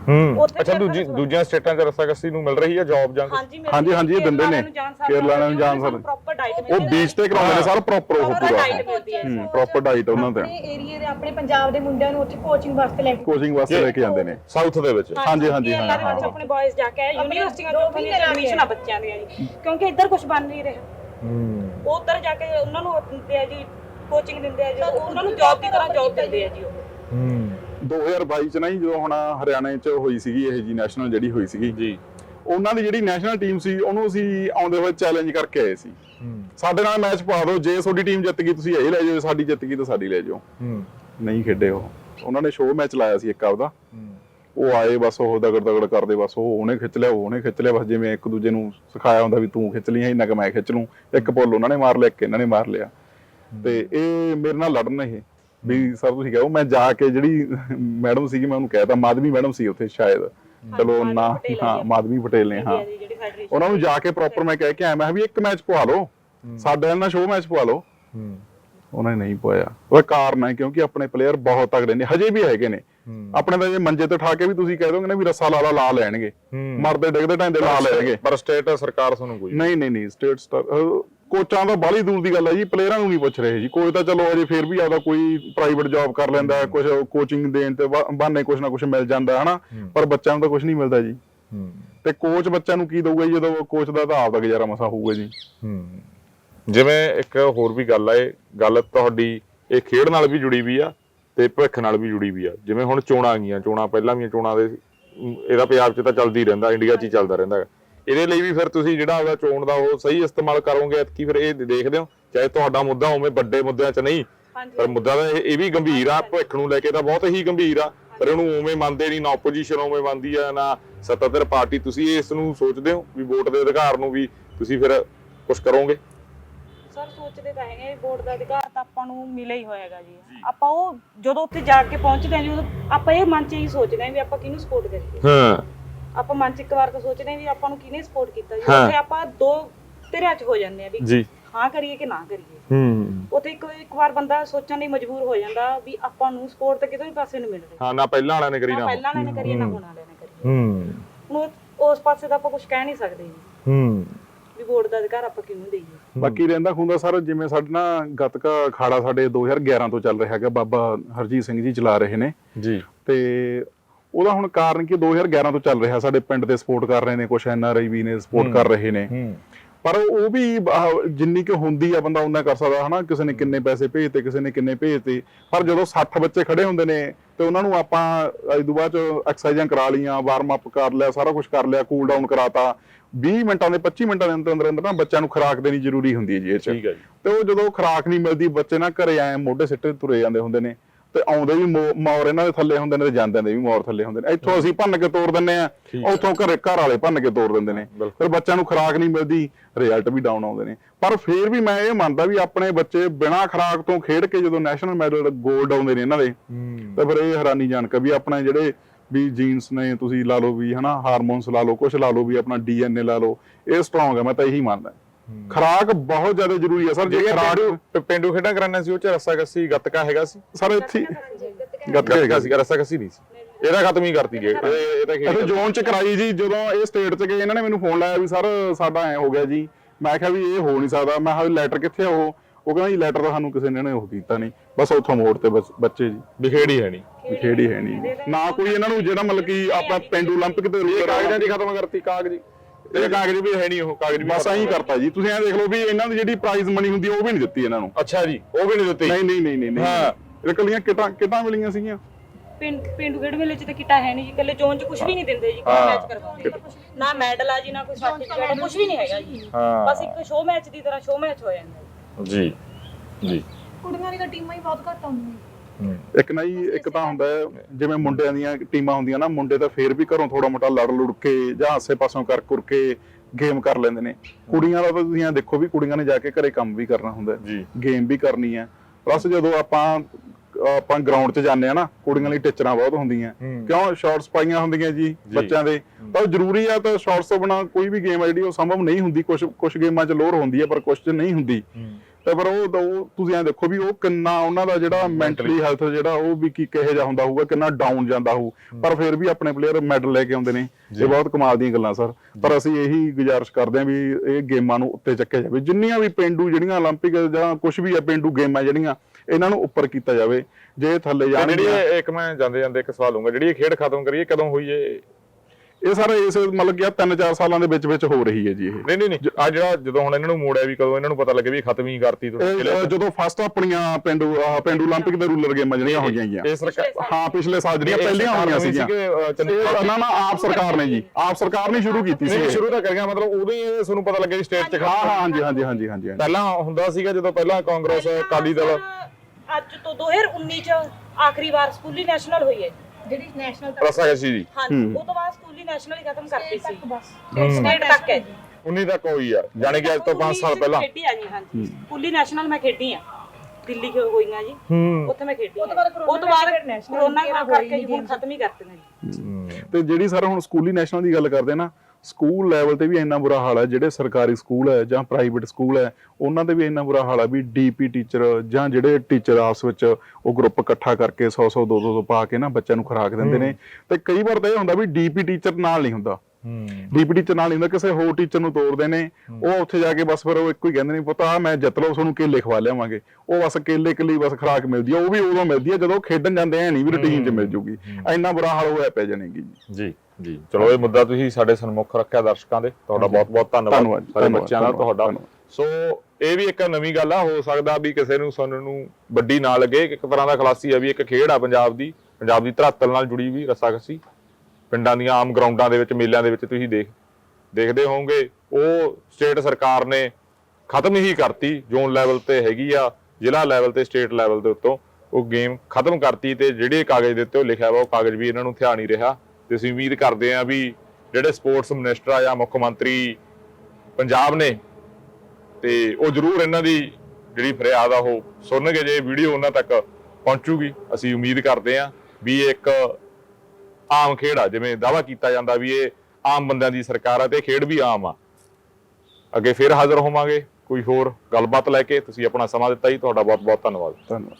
ਹੂੰ। ਉੱਥੇ ਅੱਛਾ ਦੂਜੀ ਦੂਜੀਆਂ ਸਟੇਟਾਂ 'ਚ ਰਸਾਕਸੀ ਨੂੰ ਮਿਲ ਰਹੀ ਹੈ ਜੌਬ ਜਾਂ? ਹਾਂਜੀ ਹਾਂਜੀ, ਹਾਂਜੀ, ਇਹ ਦਿੰਦੇ ਨੇ। ਕੇਰਲਾ ਨੂੰ ਜਾਣ ਸਕਦੇ। ਪ੍ਰੋਪਰ ਡਾਈਟ ਉਹ ਬੀਚ ਤੇ ਕਰਾਉਂਦੇ ਨੇ ਸਰ ਪ੍ਰੋਪਰ ਉਹ ਪੂਰਾ ਡਾਈਟ ਮਿਲਦੀ ਹੈ। ਹੂੰ ਪ੍ਰੋਪਰ ਡਾਈਟ ਉਹਨਾਂ ਤੇ। ਆਪਣੇ ਏਰੀਆ ਦੇ ਆਪਣੇ ਪੰਜਾਬ ਦੇ ਮੁੰਡਿਆਂ ਨੂੰ ਉੱਥੇ ਕੋਚਿੰਗ ਵਾਸਤੇ ਲੈ ਕੇ ਕੋਚਿੰਗ ਵਾਸਤੇ ਲੈ ਕੇ ਜਾਂਦੇ ਨੇ। ਸਾਊਥ ਦੇ ਵਿੱਚ। ਹਾਂਜੀ, ਹਾਂਜੀ, ਕੇਰਲਾ ਹਾਂ, ਦੇ ਵਿੱਚ ਹਾਂ। ਆਪਣੇ ਬॉयਜ਼ ਜਾ ਕੇ ਆਏ ਯੂਨੀਵਰਸਿਟੀਆਂ ਦੋ ਤੋਂ ਮਹੀਨੇ ਉੱਥੇ ਲਾ ਕੇ ਐਡਮਿਸ਼ਨਾਂ ਬੱਚਿਆਂ ਦੀਆਂ ਜੀ। ਕਿਉਂਕਿ ਇੱਧਰ ਕੁਝ ਬਣ ਨਹੀਂ ਰਿਹਾ। ਹੂੰ। ਉਹ ਉੱਧਰ ਜਾ ਕੇ ਉਹਨਾਂ ਨੂੰ ਉਹ ਦਿੰਦੇ ਆ ਜੀ ਕੋਚਿੰਗ ਦਿੰਦੇ ਆ ਜੀ ਉਹਨਾਂ ਨੂੰ ਜੌਬ ਦੀ ਤਰ੍ਹਾਂ ਜੌਬ ਦਿੰਦੇ ਆ ਜੀ ਉਹ। ਹੂੰ। 2022 ਚ ਨਾ ਜੀ ਜਦੋਂ ਹੁਣ ਹਰਿਆਣੇ ਚ ਹੋਈ ਸੀਗੀ ਇਹ ਜੀ ਨੈਸ਼ਨਲ ਜਿਹੜੀ ਹੋਈ ਸੀਗੀ ਜੀ। ਉਹਨਾਂ ਦੀ ਜਿਹੜੀ ਨੈਸ਼ਨਲ ਟੀਮ ਸੀ ਉਹਨੂੰ ਅਸੀਂ ਆਉਂਦੇ ਹੋਏ ਚੈਲੰਜ ਕਰਕੇ ਆਏ ਸੀ। ਸਾਡੇ ਨਾਲ ਮੈਚ ਪਾ ਦਿਓ ਜੇ ਤੁਹਾਡੀ ਟੀਮ ਜਿੱਤ ਗਈ ਤੁਸੀਂ ਇਹ ਲੈ ਜਾਓ ਸਾਡੀ ਜਿੱਤ ਗਈ ਤਾਂ ਸਾਡੀ ਲੈ ਜਾਓ। ਨਹੀਂ ਖੇਡੇ ਉਹ। ਉਹਨਾਂ ਨੇ ਸ਼ੋਅ ਮੈਚ ਲਾਇਆ ਸੀ ਇੱਕ ਆਪਦਾ। ਉਹ ਆਏ ਬਸ ਉਹ ਦਗੜ ਦਗੜ ਕਰਦੇ ਬਸ ਉਹ ਉਹਨੇ ਖਿੱਚ ਲਿਆ ਉਹ ਉਹਨੇ ਖਿੱਚ ਲਿਆ ਬਸ ਜਿਵੇਂ ਇੱਕ ਦੂਜੇ ਨੂੰ ਸਿਖਾਇਆ ਹੁੰਦਾ ਵੀ ਤੂੰ ਖਿੱਚ ਲਈ ਇੰਨਾ ਕਿ ਮੈਂ ਖਿੱਚ ਲੂੰ। ਇੱਕ ਪੁੱਲ ਉਹਨਾਂ ਨੇ ਮਾਰ ਲਿਆ ਇੱਕ ਇਹਨਾਂ ਨੇ ਮਾਰ ਲਿਆ। ਤੇ ਇਹ ਮੇਰੇ ਨਾਲ ਲੜਨ ਇਹ। ਵੀ ਸਰ ਤੁਸੀਂ ਕਹੋ ਮੈਂ ਜਾ ਕੇ ਜਿਹੜੀ ਮੈਡਮ ਸੀਗੀ ਮੈਂ ਉਹਨੂੰ ਕਹਿਤਾ ਮਾਧਵੀ ਮੈਡਮ ਸੀ ਉੱਥੇ ਸ਼ਾਇਦ। ਚਲੋ ਨਾ ਹਾਂ। ਮਾਧਵੀ ਪਟੇਲ ਨੇ ਹਾਂ। ਉਹਨਾਂ ਨੂੰ ਜਾ ਕੇ ਪ੍ਰੋਪਰ ਮੈਂ ਕਹਿ ਕੇ ਆਇਆ ਮੈਂ ਵੀ ਇੱਕ ਮੈਚ ਪਵਾ ਲਓ। ਸਾਡੇ ਨਾਲ ਸ਼ੋਅ ਮੈਚ ਪਵਾ ਲਓ। ਉਹਨਾਂ ਨੇ ਨਹੀਂ ਪਾਇਆ ਉਹ ਕਾਰਨ ਹੈ ਕਿਉਂਕਿ ਆਪਣੇ ਪਲੇਅਰ ਬਹੁਤ ਤਗੜੇ ਨੇ ਹਜੇ ਵੀ ਹੈਗੇ ਨੇ। ਆਪਣੇ ਤਾਂ ਜੇ ਮੰਜੇ ਤੇ ਠਾ ਕੇ ਵੀ ਤੁਸੀਂ ਕਹਿ ਦੋਗੇ ਨਾ ਵੀ ਰੱਸਾ ਲਾ ਲਾ ਲਾ ਲੈਣਗੇ। ਮਰਦੇ ਡਿੱਗਦੇ ਢਾਂਦੇ ਲਾ ਲੈਣਗੇ। ਪਰ ਸਟੇਟ ਸਰਕਾਰ ਤੁਹਾਨੂੰ ਕੋਈ ਨਹੀਂ ਨਹੀਂ ਨਹੀਂ ਸਟੇਟ ਸਟਾਰ ਕੋਚਾਂ ਦਾ ਬਾਹਲੀ ਦੂਰ ਦੀ ਗੱਲ ਹੈ ਜੀ ਪਲੇਅਰਾਂ ਨੂੰ ਨਹੀਂ ਪੁੱਛ ਰਹੇ ਜੀ। ਕੋਈ ਤਾਂ ਚਲੋ ਅਜੇ ਫੇਰ ਵੀ ਆਦਾ ਕੋਈ ਪ੍ਰਾਈਵੇਟ ਜੌਬ ਕਰ ਲੈਂਦਾ ਹੈ। ਕੁਝ ਕੋਚਿੰਗ ਦੇਣ ਤੇ ਬਹਾਨੇ ਕੁਝ ਨਾ ਕੁਝ ਮਿਲ ਜਾਂਦਾ ਹੈ। ਹਨਾ ਪਰ ਬੱਚਿਆਂ ਨੂੰ ਤਾਂ ਕੁਝ ਨਹੀਂ ਮਿਲਦਾ ਜੀ। ਹੂੰ। ਤੇ ਕੋਚ ਬੱਚਿਆਂ ਨੂੰ ਕੀ ਦਊਗਾ ਜਦੋਂ ਕੋਚ ਦਾ ਤਾਂ ਆਪਦਾ ਗੁਜ਼ਾਰਾ ਮਸਾ ਹੋਊਗਾ ਜੀ। ਹੂੰ। ਜਿਵੇਂ ਇੱਕ ਹੋਰ ਵੀ ਗੱਲ ਇਹ ਗੱਲ ਤੁਹਾਡੀ ਇਹ ਖੇਡ ਨਾਲ ਵੀ ਜੁੜੀ ਵੀ ਆ ਤੇ ਭਵਿੱਖ ਨਾਲ ਵੀ ਜੁੜੀ ਵੀ ਆ। ਜਿਵੇਂ ਹੁਣ ਚੋਣਾਂ ਆ ਗਈਆਂ ਚੋਣਾਂ ਪਹਿਲਾਂ ਵੀ ਚੋਣਾਂ ਦੇ ਇਹਦਾ ਪੰਜਾਬ 'ਚ ਤਾਂ ਚੱਲਦੀ ਰਹਿੰਦਾ ਇੰਡੀਆ 'ਚ ਹੀ ਚੱਲਦਾ ਰਹਿੰਦਾ। ਇਹਦੇ ਲਈ ਵੀ ਫਿਰ ਤੁਸੀਂ ਜਿਹੜਾ ਉਹਦਾ ਚੋਣ ਦਾ ਉਹ ਸਹੀ ਇਸਤੇਮਾਲ ਕਰੋਗੇ ਐਤਕੀ ਫਿਰ ਇਹ ਦੇਖਦੇ ਹੋ ਚਾਹੇ ਤੁਹਾਡਾ ਮੁੱਦਾ ਉਵੇਂ ਵੱਡੇ ਮੁੱਦਿਆਂ 'ਚ ਨਹੀਂ ਪਰ ਮੁੱਦਾ ਤਾਂ ਇਹ ਵੀ ਗੰਭੀਰ ਆ ਭਵਿੱਖ ਨੂੰ ਲੈ ਕੇ ਤਾਂ ਬਹੁਤ ਹੀ ਗੰਭੀਰ ਆ ਪਰ ਇਹਨੂੰ ਉਵੇਂ ਮੰਨਦੇ ਨਹੀਂ ਨਾ ਆਪੋਜੀਸ਼ਨ ਉਵੇਂ ਮੰਨਦੀ ਆ ਨਾ ਸੱਤਾਧਰ ਪਾਰਟੀ। ਤੁਸੀਂ ਇਸ ਨੂੰ ਸੋਚਦੇ ਹੋ ਵੀ ਵੋਟ ਦੇ ਅਧਿਕਾਰ ਨੂੰ ਵੀ ਤੁਸੀਂ ਫਿਰ ਕੁਝ ਕਰੋਗੇ? ਸਰ ਸੋਚਦੇ ਤਾਂ ਹੈਗੇ ਵੋਟ ਦਾ ਅਧਿਕਾਰ ਤਾਂ ਆਪਾਂ ਨੂੰ ਮਿਲਿਆ ਹੀ ਹੋਏਗਾ ਜੀ। ਆਪਾਂ ਉਹ ਜਦੋਂ ਉੱਥੇ ਜਾ ਕੇ ਪਹੁੰਚਦੇ ਜੀ ਉਦੋਂ ਆਪਾਂ ਇਹ ਮਨ 'ਚ ਹੀ ਸੋਚਦੇ ਹਾਂ ਵੀ ਆਪਾਂ ਕਿਹਨੂੰ ਸਪੋਰਟ ਕਰੀਏ। ਹਾਂ। ਆਪਾਂ ਮਨ 'ਚ ਇੱਕ ਵਾਰ ਤਾਂ ਸੋਚਦੇ ਹਾਂ ਵੀ ਆਪਾਂ ਨੂੰ ਕਿਹਨੇ ਸਪੋਰਟ ਕੀਤਾ ਜੀ? ਹਾਂ। ਉੱਥੇ ਆਪਾਂ ਦੋ ਧਿਰਾਂ 'ਚ ਹੋ ਜਾਂਦੇ ਆ ਵੀ ਜੀ। ਹਾਂ ਕਰੀਏ ਕਿ ਨਾ ਕਰੀਏ। ਹੂੰ। ਉੱਥੇ ਇੱਕ ਇੱਕ ਵਾਰ ਬੰਦਾ ਸੋਚਣ ਲਈ ਮਜਬੂਰ ਹੋ ਜਾਂਦਾ ਵੀ ਆਪਾਂ ਨੂੰ ਸਪੋਰਟ ਤਾਂ ਕਿਤੋਂ ਵੀ ਪਾਸੇ ਨਹੀਂ ਮਿਲ ਰਹੀ। ਹਾਂ ਨਾ ਪਹਿਲਾਂ ਵਾਲਿਆਂ ਨੇ ਕਰੀ ਨਾ ਨਾ ਪਹਿਲਾਂ ਵਾਲੇ ਨੇ ਕਰੀਏ ਨਾ ਹੁਣ ਵਾਲੇ ਨੇ ਕਰੀਏ ਹੂੰ। ਹੁਣ ਉਸ ਪਾਸੇ ਤਾਂ ਆਪਾਂ ਕੁਝ ਕਹਿ ਨਹੀਂ ਸਕਦੇ ਜੀ। ਹੂੰ। ਵੀ ਵੋਟ ਦਾ ਅਧਿਕਾਰ ਆਪਾਂ ਕਿਹਨੂੰ ਦੇਈਏ? ਬਾਕੀ ਰਹਿੰਦਾ ਖੁੰਦਾ ਸਰ ਜਿਵੇਂ ਸਾਡੇ ਨਾ ਗਤਕਾ ਅਖਾੜਾ ਸਾਡੇ 2011 ਤੋਂ ਚੱਲ ਰਿਹਾ ਹੈਗਾ ਬਾਬਾ ਹਰਜੀਤ ਸਿੰਘ ਜੀ ਚਲਾ ਰਹੇ ਨੇ। ਜੀ। ਤੇ ਉਹਦਾ ਹੁਣ ਕਾਰਨ ਕੀ 2011 ਤੋਂ ਚੱਲ ਰਿਹਾ ਸਾਡੇ ਪਿੰਡ ਦੇ ਸਪੋਰਟ ਕਰ ਰਹੇ ਨੇ ਕੁਝ ਐਨਆਰਆਈ ਵੀ ਨੇ ਸਪੋਰਟ ਕਰ ਰਹੇ ਨੇ। ਪਰ ਉਹ ਵੀ ਜਿੰਨੀ ਕਿ ਹੁੰਦੀ ਆ ਬੰਦਾ ਉਹਨਾਂ ਕਰ ਸਕਦਾ ਹਨਾ? ਕਿਸੇ ਨੇ ਕਿੰਨੇ ਪੈਸੇ ਭੇਜਤੇ ਕਿਸੇ ਨੇ ਕਿੰਨੇ ਭੇਜਤੇ। ਪਰ ਜਦੋਂ 60 ਬੱਚੇ ਖੜੇ ਹੁੰਦੇ ਨੇ ਤੇ ਉਹਨਾਂ ਨੂੰ ਆਪਾਂ ਅੱਜ ਤੋਂ ਬਾਅਦ ਚ ਐਕਸਰਸਾਈਜ਼ਾਂ ਕਰਾ ਲਈਆਂ ਵਾਰਮ ਅਪ ਕਰ ਲਿਆ ਸਾਰਾ ਕੁਝ ਕਰ ਲਿਆ ਕੂਲ ਡਾਊਨ ਕਰਾਤਾ। 20 ਮਿੰਟਾਂ ਦੇ 25 ਮਿੰਟਾਂ ਦੇ ਅੰਦਰ ਅੰਦਰ ਅੰਦਰ ਨਾ ਬੱਚਿਆਂ ਨੂੰ ਖੁਰਾਕ ਦੇਣੀ ਜ਼ਰੂਰੀ ਹੁੰਦੀ ਹੈ ਜੀ ਇਹ ਚ। ਤੇ ਉਹ ਜਦੋਂ ਖੁਰਾਕ ਨਹੀਂ ਮਿਲਦੀ ਬੱਚੇ ਨਾ ਘਰੇ ਆਏ ਮੋਢੇ ਸਿੱਟੇ ਤੁਰੇ ਜਾਂਦੇ ਹੁੰਦੇ ਨੇ। ਤੇ ਆਉਂਦੇ ਵੀ ਮੋ- ਮੌਰ ਇਹਨਾਂ ਦੇ ਥੱਲੇ ਹੁੰਦੇ ਨੇ ਤੇ ਜਾਂਦੇ ਦੇ ਵੀ ਮੌਰ ਥੱਲੇ ਹੁੰਦੇ ਨੇ। ਇੱਥੋਂ ਅਸੀਂ ਭੰਨ ਕੇ ਤੋੜ ਦਿੰਨੇ ਆ। ਉੱਥੋਂ ਘਰੇ ਘਰ ਵਾਲੇ ਭੰਨ ਕੇ ਤੋੜ ਦਿੰਦੇ ਨੇ। ਫਿਰ ਬੱਚਿਆਂ ਨੂੰ ਖੁਰਾਕ ਨਹੀਂ ਮਿਲਦੀ ਰਿਜ਼ਲਟ ਵੀ ਡਾਊਨ ਆਉਂਦੇ ਨੇ। ਪਰ ਫਿਰ ਵੀ ਮੈਂ ਇਹ ਮੰਨਦਾ ਵੀ ਆਪਣੇ ਬੱਚੇ ਬਿਨਾਂ ਖੁਰਾਕ ਤੋਂ ਖੇਡ ਕੇ ਜਦੋਂ ਨੈਸ਼ਨਲ ਮੈਡਲ 골ਡ ਆਉਂਦੇ ਨੇ ਇਹਨਾਂ ਦੇ ਤਾਂ ਫਿਰ ਇਹ ਹੈਰਾਨੀ ਜਾਣਕ ਵੀ ਆਪਣੇ ਜਿਹੜੇ ਵੀ ਜੀਨਸ ਨੇ ਤੁਸੀਂ ਲਾ ਲਓ ਵੀ ਹਨਾ ਹਾਰਮੋਨਸ ਲਾ ਲਓ ਕੁਝ ਲਾ ਲਓ ਵੀ ਆਪਣਾ ਡੀਐਨਏ ਲਾ ਲਓ ਇਹ ਸਟਰੋਂਗ ਹੈ ਮੈਂ ਤਾਂ ਇਹੀ ਮੰਨਦਾ। ਖੁਰਾਕ ਬਹੁਤ ਜ਼ਿਆਦਾ ਜ਼ਰੂਰੀ ਹੈ ਸਰ ਜੇ ਜਿਹੜੀਆਂ ਖੁਰਾਕ ਪੇਂਡੂ ਪੇਂਡੂ ਖੇਡਾਂ ਕਰਾਉਣਾ ਸੀ ਉਹ ਚ ਰੱਸਾ ਕੱਸੀ ਗੱਤਕਾ ਹੈਗਾ ਸੀ ਸਰ ਇੱਥੇ ਗੱਤਕਾ ਗੱਤਕਾ ਹੈਗਾ ਸੀ ਰੱਸਾ ਕੱਸੀ ਨਹੀਂ ਸੀ ਇਹਦਾ ਖਤਮ ਹੀ ਕਰਤੀ ਗਏ ਇਹ ਇਹ ਤਾਂ ਅਸੀਂ ਖੇਡ ਜ਼ੋਨ ਚ ਕਰਾਈ ਜੀ ਜਦੋਂ ਇਹ ਸਟੇਟ ਚ ਗਏ ਇਹਨਾਂ ਨੇ ਮੈਨੂੰ ਫੋਨ ਲਾਇਆ ਵੀ ਸਰ ਸਾਡਾ ਐ ਹੋ ਗਿਆ ਜੀ ਮੈਂ ਕਿਹਾ ਵੀ ਇਹ ਹੋ ਨਹੀਂ ਸਕਦਾ ਮੈਂ ਕਿਹਾ ਲੈਟਰ ਕਿੱਥੇ ਆ ਉਹ ਉਹ ਕਹਿੰਦਾ ਜੀ ਲੈਟਰ ਤਾਂ ਸਾਨੂੰ ਕਿਸੇ ਨੇ ਉਹ ਕੀਤਾ ਨਹੀਂ ਬਸ ਉੱਥੋਂ ਮੋੜ ਤੇ ਬਸ ਬੱਚੇ ਜੀ ਵਿਖੇੜੀ ਹੈ ਨਹੀਂ ਵੀ ਖੇਡ ਹੀ ਹੈ ਨਹੀਂ ਨਾ ਕੋਈ ਇਹਨਾਂ ਨੂੰ ਜਿਹੜਾ ਮਤਲਬ ਕਿ ਆਪਣਾ ਪਿੰਡੂ 올림픽 ਦੇ ਇਹ ਰੂਲਰ ਕਾਗਜ਼ਾਂ ਦੀ ਖਤਮ ਕਰਤੀ ਕਾਗਜ਼ ਇਹ ਕਾਗਜ਼ ਵੀ ਹੈ ਨਹੀਂ ਉਹ ਕਾਗਜ਼ ਵੀ ਬਸ ਐਂ ਕਰਤਾ ਜੀ। ਤੁਸੀਂ ਐਂ ਦੇਖ ਲਓ ਵੀ ਇਹਨਾਂ ਦੀ ਜਿਹੜੀ ਪ੍ਰਾਈਜ਼ ਮਨੀ ਹੁੰਦੀ ਉਹ ਵੀ ਨਹੀਂ ਦਿੱਤੀ ਇਹਨਾਂ ਨੂੰ। ਅੱਛਾ ਜੀ। ਉਹ ਵੀ ਨਹੀਂ ਦਿੱਤੀ। ਨਹੀਂ ਨਹੀਂ ਨਹੀਂ ਨਹੀਂ ਹਾਂ। ਇਹ ਕੱਲੀਆਂ ਕਿਟਾਂ ਕਿਟਾਂ ਮਿਲੀਆਂ ਸੀਗੀਆਂ। ਪਿੰਡ ਪਿੰਡੂ ਖੇਡ ਮੇਲੇ 'ਚ ਤਾਂ ਕਿੱਟਾ ਹੈ ਨਹੀਂ ਜੀ। ਇਕੱਲੇ ਜ਼ੋਨ 'ਚ ਕੁਝ ਵੀ ਨਹੀਂ ਦਿੰਦੇ ਜੀ। ਕੋਈ। ਮੈਚ ਕਰਵਾਉਂਦੇ ਨਾ ਮੈਡਲ ਆ ਜੀ ਨਾ ਕੋਈ ਸਰਟੀਫਿਕੇਟ ਕੁਝ ਵੀ ਨਹੀਂ ਹੈਗਾ ਜੀ। ਹਾਂ। ਬਸ ਇੱਕ ਸ਼ੋਅ ਮੈਚ ਦੀ ਤਰ੍ਹਾਂ ਸ਼ੋਅ ਮੈਚ ਹੋ ਜਾਂਦਾ ਜੀ। ਜੀ ਕੁੜੀਆਂ ਦੀ ਤਾਂ ਟੀਮਾਂ ਹੀ ਬਹੁਤ ਘੱਟ ਆਉਂਦੀਆਂ। ਹੂੰ ਇੱਕ ਨਾ ਜੀ ਇੱਕ ਤਾਂ ਹੁੰਦਾ ਹੈ, ਜਿਵੇਂ ਮੁੰਡਿਆਂ ਦੀਆਂ ਟੀਮਾਂ ਹੁੰਦੀਆਂ ਨਾ ਮੁੰਡੇ ਤਾਂ ਫੇਰ ਵੀ ਘਰੋਂ ਥੋੜਾ ਮੋਟਾ ਲੜ ਲੁੜ ਕੇ ਜਾਂ ਆਸੇ ਪਾਸੋਂ ਕਰ ਕੁਰ ਕੇ ਗੇਮ ਕਰ ਲੈਂਦੇ ਨੇ। ਕੁੜੀਆਂ ਦਾ ਤਾਂ ਤੁਸੀਂ ਐਂ ਦੇਖੋ ਵੀ ਕੁੜੀਆਂ ਨੇ ਜਾ ਕੇ ਘਰੇ ਕੰਮ ਵੀ ਕਰਨਾ ਹੁੰਦਾ ਹੈ, ਜੀ। ਗੇਮ ਵੀ ਕਰਨੀ ਹੈ। ਪਲੱਸ ਜਦੋਂ ਆਪਾਂ ਆਪਾਂ ਗਰਾਊਂਡ 'ਚ ਜਾਂਦੇ ਆ ਨਾ ਕੁੜੀਆਂ ਲਈ ਟੀਚਰਾਂ ਬਹੁਤ ਹੁੰਦੀਆਂ। ਹੂੰ। ਕਿਉਂ? ਸ਼ਾਰਟਸ ਪਾਈਆਂ ਹੁੰਦੀਆਂ ਜੀ ਬੱਚਿਆਂ ਦੇ। ਤਾਂ ਉਹ ਜ਼ਰੂਰੀ ਆ ਤਾਂ ਸ਼ਾਰਟਸ ਤੋਂ ਬਿਨਾ ਕੋਈ ਵੀ ਗੇਮ ਆ ਜਿਹੜੀ ਉਹ ਸੰਭਵ ਨਹੀਂ ਹੁੰਦੀ। ਕੁਝ ਕੁਝ ਗੇਮਾਂ 'ਚ ਲੋਰ ਹੁੰਦੀ ਹੈ ਪਰ ਕੁਝ 'ਚ ਨਹੀਂ ਹੁੰਦੀ। ਤੇ ਪਰ ਉਹ ਤਾਂ ਉਹ ਤੁਸੀਂ ਐਂ ਦੇਖੋ ਵੀ ਉਹ ਕਿੰਨਾ ਉਹਨਾਂ ਦਾ ਜਿਹੜਾ ਮੈਂਟਲੀ ਹੈਲਥ ਜਿਹੜਾ ਉਹ ਵੀ ਕੀ ਕਿਹੋ ਜਿਹਾ ਹੁੰਦਾ ਹੋਊਗਾ ਕਿੰਨਾ ਡਾਊਨ ਜਾਂਦਾ ਹੋਊ ਪਰ ਫਿਰ ਵੀ ਆਪਣੇ ਪਲੇਅਰ ਮੈਡਲ ਲੈ ਕੇ ਆਉਂਦੇ ਨੇ ਇਹ ਬਹੁਤ ਕਮਾਲ ਦੀਆਂ ਗੱਲਾਂ ਸਰ ਪਰ ਅਸੀਂ ਇਹੀ ਗੁਜ਼ਾਰਿਸ਼ ਕਰਦੇ ਹਾਂ ਵੀ ਇਹ ਗੇਮਾਂ ਨੂੰ ਉੱਤੇ ਚੱਕਿਆ ਜਾਵੇ ਜਿੰਨੀਆਂ ਵੀ ਪਿੰਡੂ ਜਿਹੜੀਆਂ 올림픽 ਜਾਂ ਕੁਝ ਵੀ ਆ ਪਿੰਡੂ ਗੇਮਾਂ ਜਿਹੜੀਆਂ ਇਹਨਾਂ ਨੂੰ ਉੱਪਰ ਕੀਤਾ ਜਾਵੇ ਜੇ ਇਹ ਥੱਲੇ ਤੇ ਜਿਹੜੀ ਜਾਣਗੀਆਂ ਇਹ- ਇੱਕ ਮੈਂ ਜਾਂਦੇ ਜਾਂਦੇ ਇੱਕ ਸਵਾਲ ਲੂੰਗਾ ਜਿਹੜੀ ਇਹ ਖੇਡ ਖਤਮ ਕਰੀਏ ਕਦੋਂ ਹੋਈ ਇਹ ਇਹ ਸਰ ਇਸ ਮਤਲਬ ਕਿ 3-4 ਸਾਲਾਂ ਦੇ ਵਿੱਚ ਵਿੱਚ ਹੋ ਰਹੀ ਹੈ ਜੀ ਇਹ ਨਹੀਂ ਨਹੀਂ ਨਹੀਂ ਆ ਜਿਹੜਾ ਜਦੋਂ ਹੁਣ ਇਹਨਾਂ ਨੂੰ ਮੋੜਿਆ ਵੀ ਕਦੋਂ ਇਹਨਾਂ ਨੂੰ ਪਤਾ ਲੱਗੇ ਵੀ ਇਹ ਖਤਮ ਹੀ ਕਰਤੀ ਇਹ, ਤੁਸੀਂ ਅ, ਜਦੋਂ ਫਸਟ ਆਪਣੀਆਂ ਪਿੰਡੂ ਆਹ ਪਿੰਡੂ 올림픽 ਦੇ ਰੂਲਰ ਗੇਮਾਂ ਜਿਹੜੀਆਂ ਹੋਈਆਂ ਗਈਆਂ ਇਹ ਸਰਕਾਰ ਹਾਂ ਪਿਛਲੇ ਸਾਲ ਜਿਹੜੀਆਂ ਪਹਿਲੀਆਂ ਹੋਈਆਂ ਸੀਗੀਆਂ ਇਹ ਨਾ ਨਾ ਆਪ ਸਰਕਾਰ ਨੇ ਜੀ ਆਪ ਸਰਕਾਰ ਨੇ ਸ਼ੁਰੂ ਕੀਤੀ ਸੀ ਨਹੀਂ ਇਹ। ਸ਼ੁਰੂ ਤਾਂ ਕਰੀਆਂ ਮਤਲਬ ਉਦੋਂ ਹੀ ਇਹ ਤੁਹਾਨੂੰ ਪਤਾ ਲੱਗਿਆ ਵੀ ਸਟੇਟ 'ਚ ਹਾਂ ਖਤਮ ਹਾਂ ਹਾਂਜੀ ਹਾਂਜੀ ਹਾਂਜੀ ਹਾਂਜੀ ਹਾਂਜੀ। ਪਹਿਲਾਂ ਹੁੰਦਾ ਸੀਗਾ ਜਦੋਂ ਪਹਿਲਾਂ ਕਾਂਗਰਸ ਅਕਾਲੀ ਦਲ ਅੱਜ ਤੋਂ 2019 ਚ ਆਖਰੀ ਵਾਰ ਸਕੂਲੀ ਨੈਸ਼ਨਲ ਹੋਈ ਹੈ ਜੀ। ਜਿਹੜੀ ਨੈਸ਼ਨਲ ਤੱਕ ਰਸਾ ਸੀ ਜੀ। ਹਾਂਜੀ ਉਹ ਤੋਂ ਬਾਅਦ ਸਕੂਲੀ ਨੈਸ਼ਨਲ ਹੀ ਖਤਮ ਕਰਤੀ ਸੀ। ਬਸ। ਸਟੇਟ ਤੱਕ ਹੈ ਜੀ। 19 ਤੱਕ ਹੋਈ ਆ ਜਾਣੀ ਕਿ ਅੱਜ ਤੋਂ 5 ਸਾਲ ਪਹਿਲਾਂ। ਖੇਡੀ ਆ ਜੀ ਹਾਂਜੀ। ਸਕੂਲੀ ਨੈਸ਼ਨਲ ਮੈਂ ਖੇਡੀ ਆ। ਦਿੱਲੀ ਖੇ ਹੋਈਆਂ ਜੀ। ਉੱਥੇ ਮੈਂ ਖੇਡੀ ਉਹ ਤੋਂ ਬਾਅਦ ਉਹ ਤੋਂ ਬਾਅਦ national ਕਰੋਨਾ ਕਰਕੇ ਜੀ ਹੁਣ ਖਤਮ ਹੀ ਕਰਤੀਆਂ ਜੀ। ਤੇ ਜਿਹੜੀ ਸਰ ਹੁਣ ਸਕੂਲੀ ਨੈਸ਼ਨਲ ਦੀ ਗੱਲ ਕਰਦੇ ਨਾ ਸਕੂਲ ਲੈਵਲ ਤੇ ਵੀ ਇੰਨਾ ਬੁਰਾ ਹਾਲ ਹੈ ਜਿਹੜੇ ਸਰਕਾਰੀ ਸਕੂਲ ਹੈ ਜਾਂ ਪ੍ਰਾਈਵੇਟ ਸਕੂਲ ਹੈ ਉਹਨਾਂ ਦੇ ਵੀ ਇੰਨਾ ਬੁਰਾ ਹਾਲ ਹੈ ਵੀ ਡੀਪੀ ਟੀਚਰ ਜਾਂ ਜਿਹੜੇ ਟੀਚਰ ਆਪਸ ਵਿੱਚ ਉਹ ਗਰੁੱਪ ਇਕੱਠਾ ਕਰਕੇ 100 100 200 200 ਪਾ ਕੇ ਨਾ ਬੱਚਿਆਂ ਨੂੰ ਖੁਰਾਕ ਦਿੰਦੇ ਨੇ। ਤੇ ਕਈ ਵਾਰ ਤਾਂ ਇਹ ਹੁੰਦਾ ਵੀ ਡੀਪੀ ਟੀਚਰ ਨਾਲ ਨਹੀਂ ਹੁੰਦਾ। ਹੂੰ ਡੀਪੀ ਟੀਚਰ ਨਾਲ ਹੁੰਦਾ ਕਿਸੇ ਹੋਰ ਟੀਚਰ ਨੂੰ ਤੋਰਦੇ ਨੇ ਉਹ ਉੱਥੇ ਜਾ ਕੇ ਬਸ ਫਿਰ ਉਹ ਇੱਕੋ ਹੀ ਕਹਿੰਦੇ ਨੇ ਪਤਾ ਮੈਂ ਜਿੱਤ ਲਓ ਤੁਹਾਨੂੰ ਕੇਲੇ ਖਵਾ ਲਿਆਵਾਂਗੇ। ਉਹ ਬਸ ਕੇਲੇ ਕਲੀ ਬਸ ਖੁਰਾਕ ਮਿਲਦੀ ਆ ਉਹ ਵੀ ਉਦੋਂ ਮਿਲਦੀ ਆ ਜਦੋਂ ਖੇਡਣ ਜਾਂਦੇ ਐ ਨਹੀਂ ਵੀ ਰੂਟੀਨ 'ਚ ਮਿਲ ਜੂਗੀ। ਇੰਨਾ ਬੁਰਾ ਹਾਲ ਹੋਇਆ ਪੈ ਜਾਣੇਗੀ ਜੀ। ਜੀ ਚਲੋ ਇਹ ਮੁੱਦਾ ਤੁਸੀਂ ਸਾਡੇ ਸਨਮੁਖ ਰੱਖਿਆ ਦਰਸ਼ਕਾਂ ਦੇ। ਤੁਹਾਡਾ ਬਹੁਤ ਬਹੁਤ ਧੰਨਵਾਦ। ਸਾਰੇ ਬੱਚਿਆਂ ਦਾ ਤੁਹਾਡਾ। ਸੋ ਇਹ ਵੀ ਇੱਕ ਨਵੀਂ ਗੱਲ ਆ ਹੋ ਸਕਦਾ ਵੀ ਕਿਸੇ ਨੂੰ ਸੁਣਨ ਨੂੰ ਵੱਡੀ ਨਾ ਲੱਗੇ। ਇੱਕ ਤਰ੍ਹਾਂ ਦਾ ਖਲਾਸੀ ਆ ਵੀ ਇੱਕ ਖੇਡ ਆ ਪੰਜਾਬ ਦੀ ਪੰਜਾਬ ਦੀ ਧਰਾਤਲ ਨਾਲ ਜੁੜੀ ਵੀ ਰੱਸਾਕੱਸੀ ਪਿੰਡਾਂ ਦੀਆਂ ਆਮ ਗਰਾਊਂਡਾਂ ਦੇ ਵਿੱਚ, ਮੇਲਿਆਂ ਦੇ ਵਿੱਚ ਤੁਸੀਂ ਦੇਖ, ਦੇਖਦੇ ਹੋਵੋਗੇ, ਉਹ ਸਟੇਟ ਸਰਕਾਰ ਨੇ ਖਤਮ ਹੀ ਕਰਤੀ, ਜ਼ੋਨ ਲੈਵਲ ਤੇ ਹੈਗੀ ਆ, ਜ਼ਿਲ੍ਹਾ ਲੈਵਲ ਤੇ, ਸਟੇਟ ਲੈਵਲ ਦੇ ਉੱਤੋਂ, ਉਹ ਗੇਮ ਖਤਮ ਕਰਤੀ ਤੇ ਜਿਹੜੇ ਕਾਗਜ਼ ਦੇ ਉੱਤੇ ਉਹ ਲਿਖਿਆ ਵਾ, ਉਹ ਕਾਗਜ਼ ਵੀ ਇਹਨਾਂ ਨੂੰ ਥਿਆ ਨਹੀਂ ਰਿਹਾ। ਤੇ ਅਸੀਂ ਉਮੀਦ ਕਰਦੇ ਹਾਂ ਵੀ ਜਿਹੜੇ ਸਪੋਰਟਸ ਮਿਨਿਸਟਰ ਆ ਜਾਂ ਮੁੱਖ ਮੰਤਰੀ ਪੰਜਾਬ ਨੇ, ਤੇ ਉਹ ਜ਼ਰੂਰ ਇਹਨਾਂ ਦੀ ਜਿਹੜੀ ਫਰਿਆਦ ਆ, ਉਹ ਸੁਣਨਗੇ, ਜੇ ਵੀਡੀਓ ਉਹਨਾਂ ਤੱਕ ਪਹੁੰਚੂਗੀ, ਅਸੀਂ ਉਮੀਦ ਕਰਦੇ ਹਾਂ ਵੀ ਇੱਕ ਆਮ ਖੇਡ ਆ, ਜਿਵੇਂ ਦਾਵਾ ਕੀਤਾ ਜਾਂਦਾ ਵੀ ਇਹ ਆਮ ਬੰਦਿਆਂ ਦੀ ਸਰਕਾਰ ਆ ਤੇ ਇਹ ਖੇਡ ਵੀ ਆਮ ਆ। ਅੱਗੇ ਫਿਰ ਹਾਜ਼ਰ ਹੋਵਾਂਗੇ, ਕੋਈ ਹੋਰ ਗੱਲਬਾਤ ਲੈ ਕੇ ਤੁਸੀਂ ਆਪਣਾ ਸਮਾਂ ਦਿੱਤਾ ਜੀ, ਤੁਹਾਡਾ ਬਹੁਤ ਬਹੁਤ ਧੰਨਵਾਦ। ਧੰਨਵਾਦ।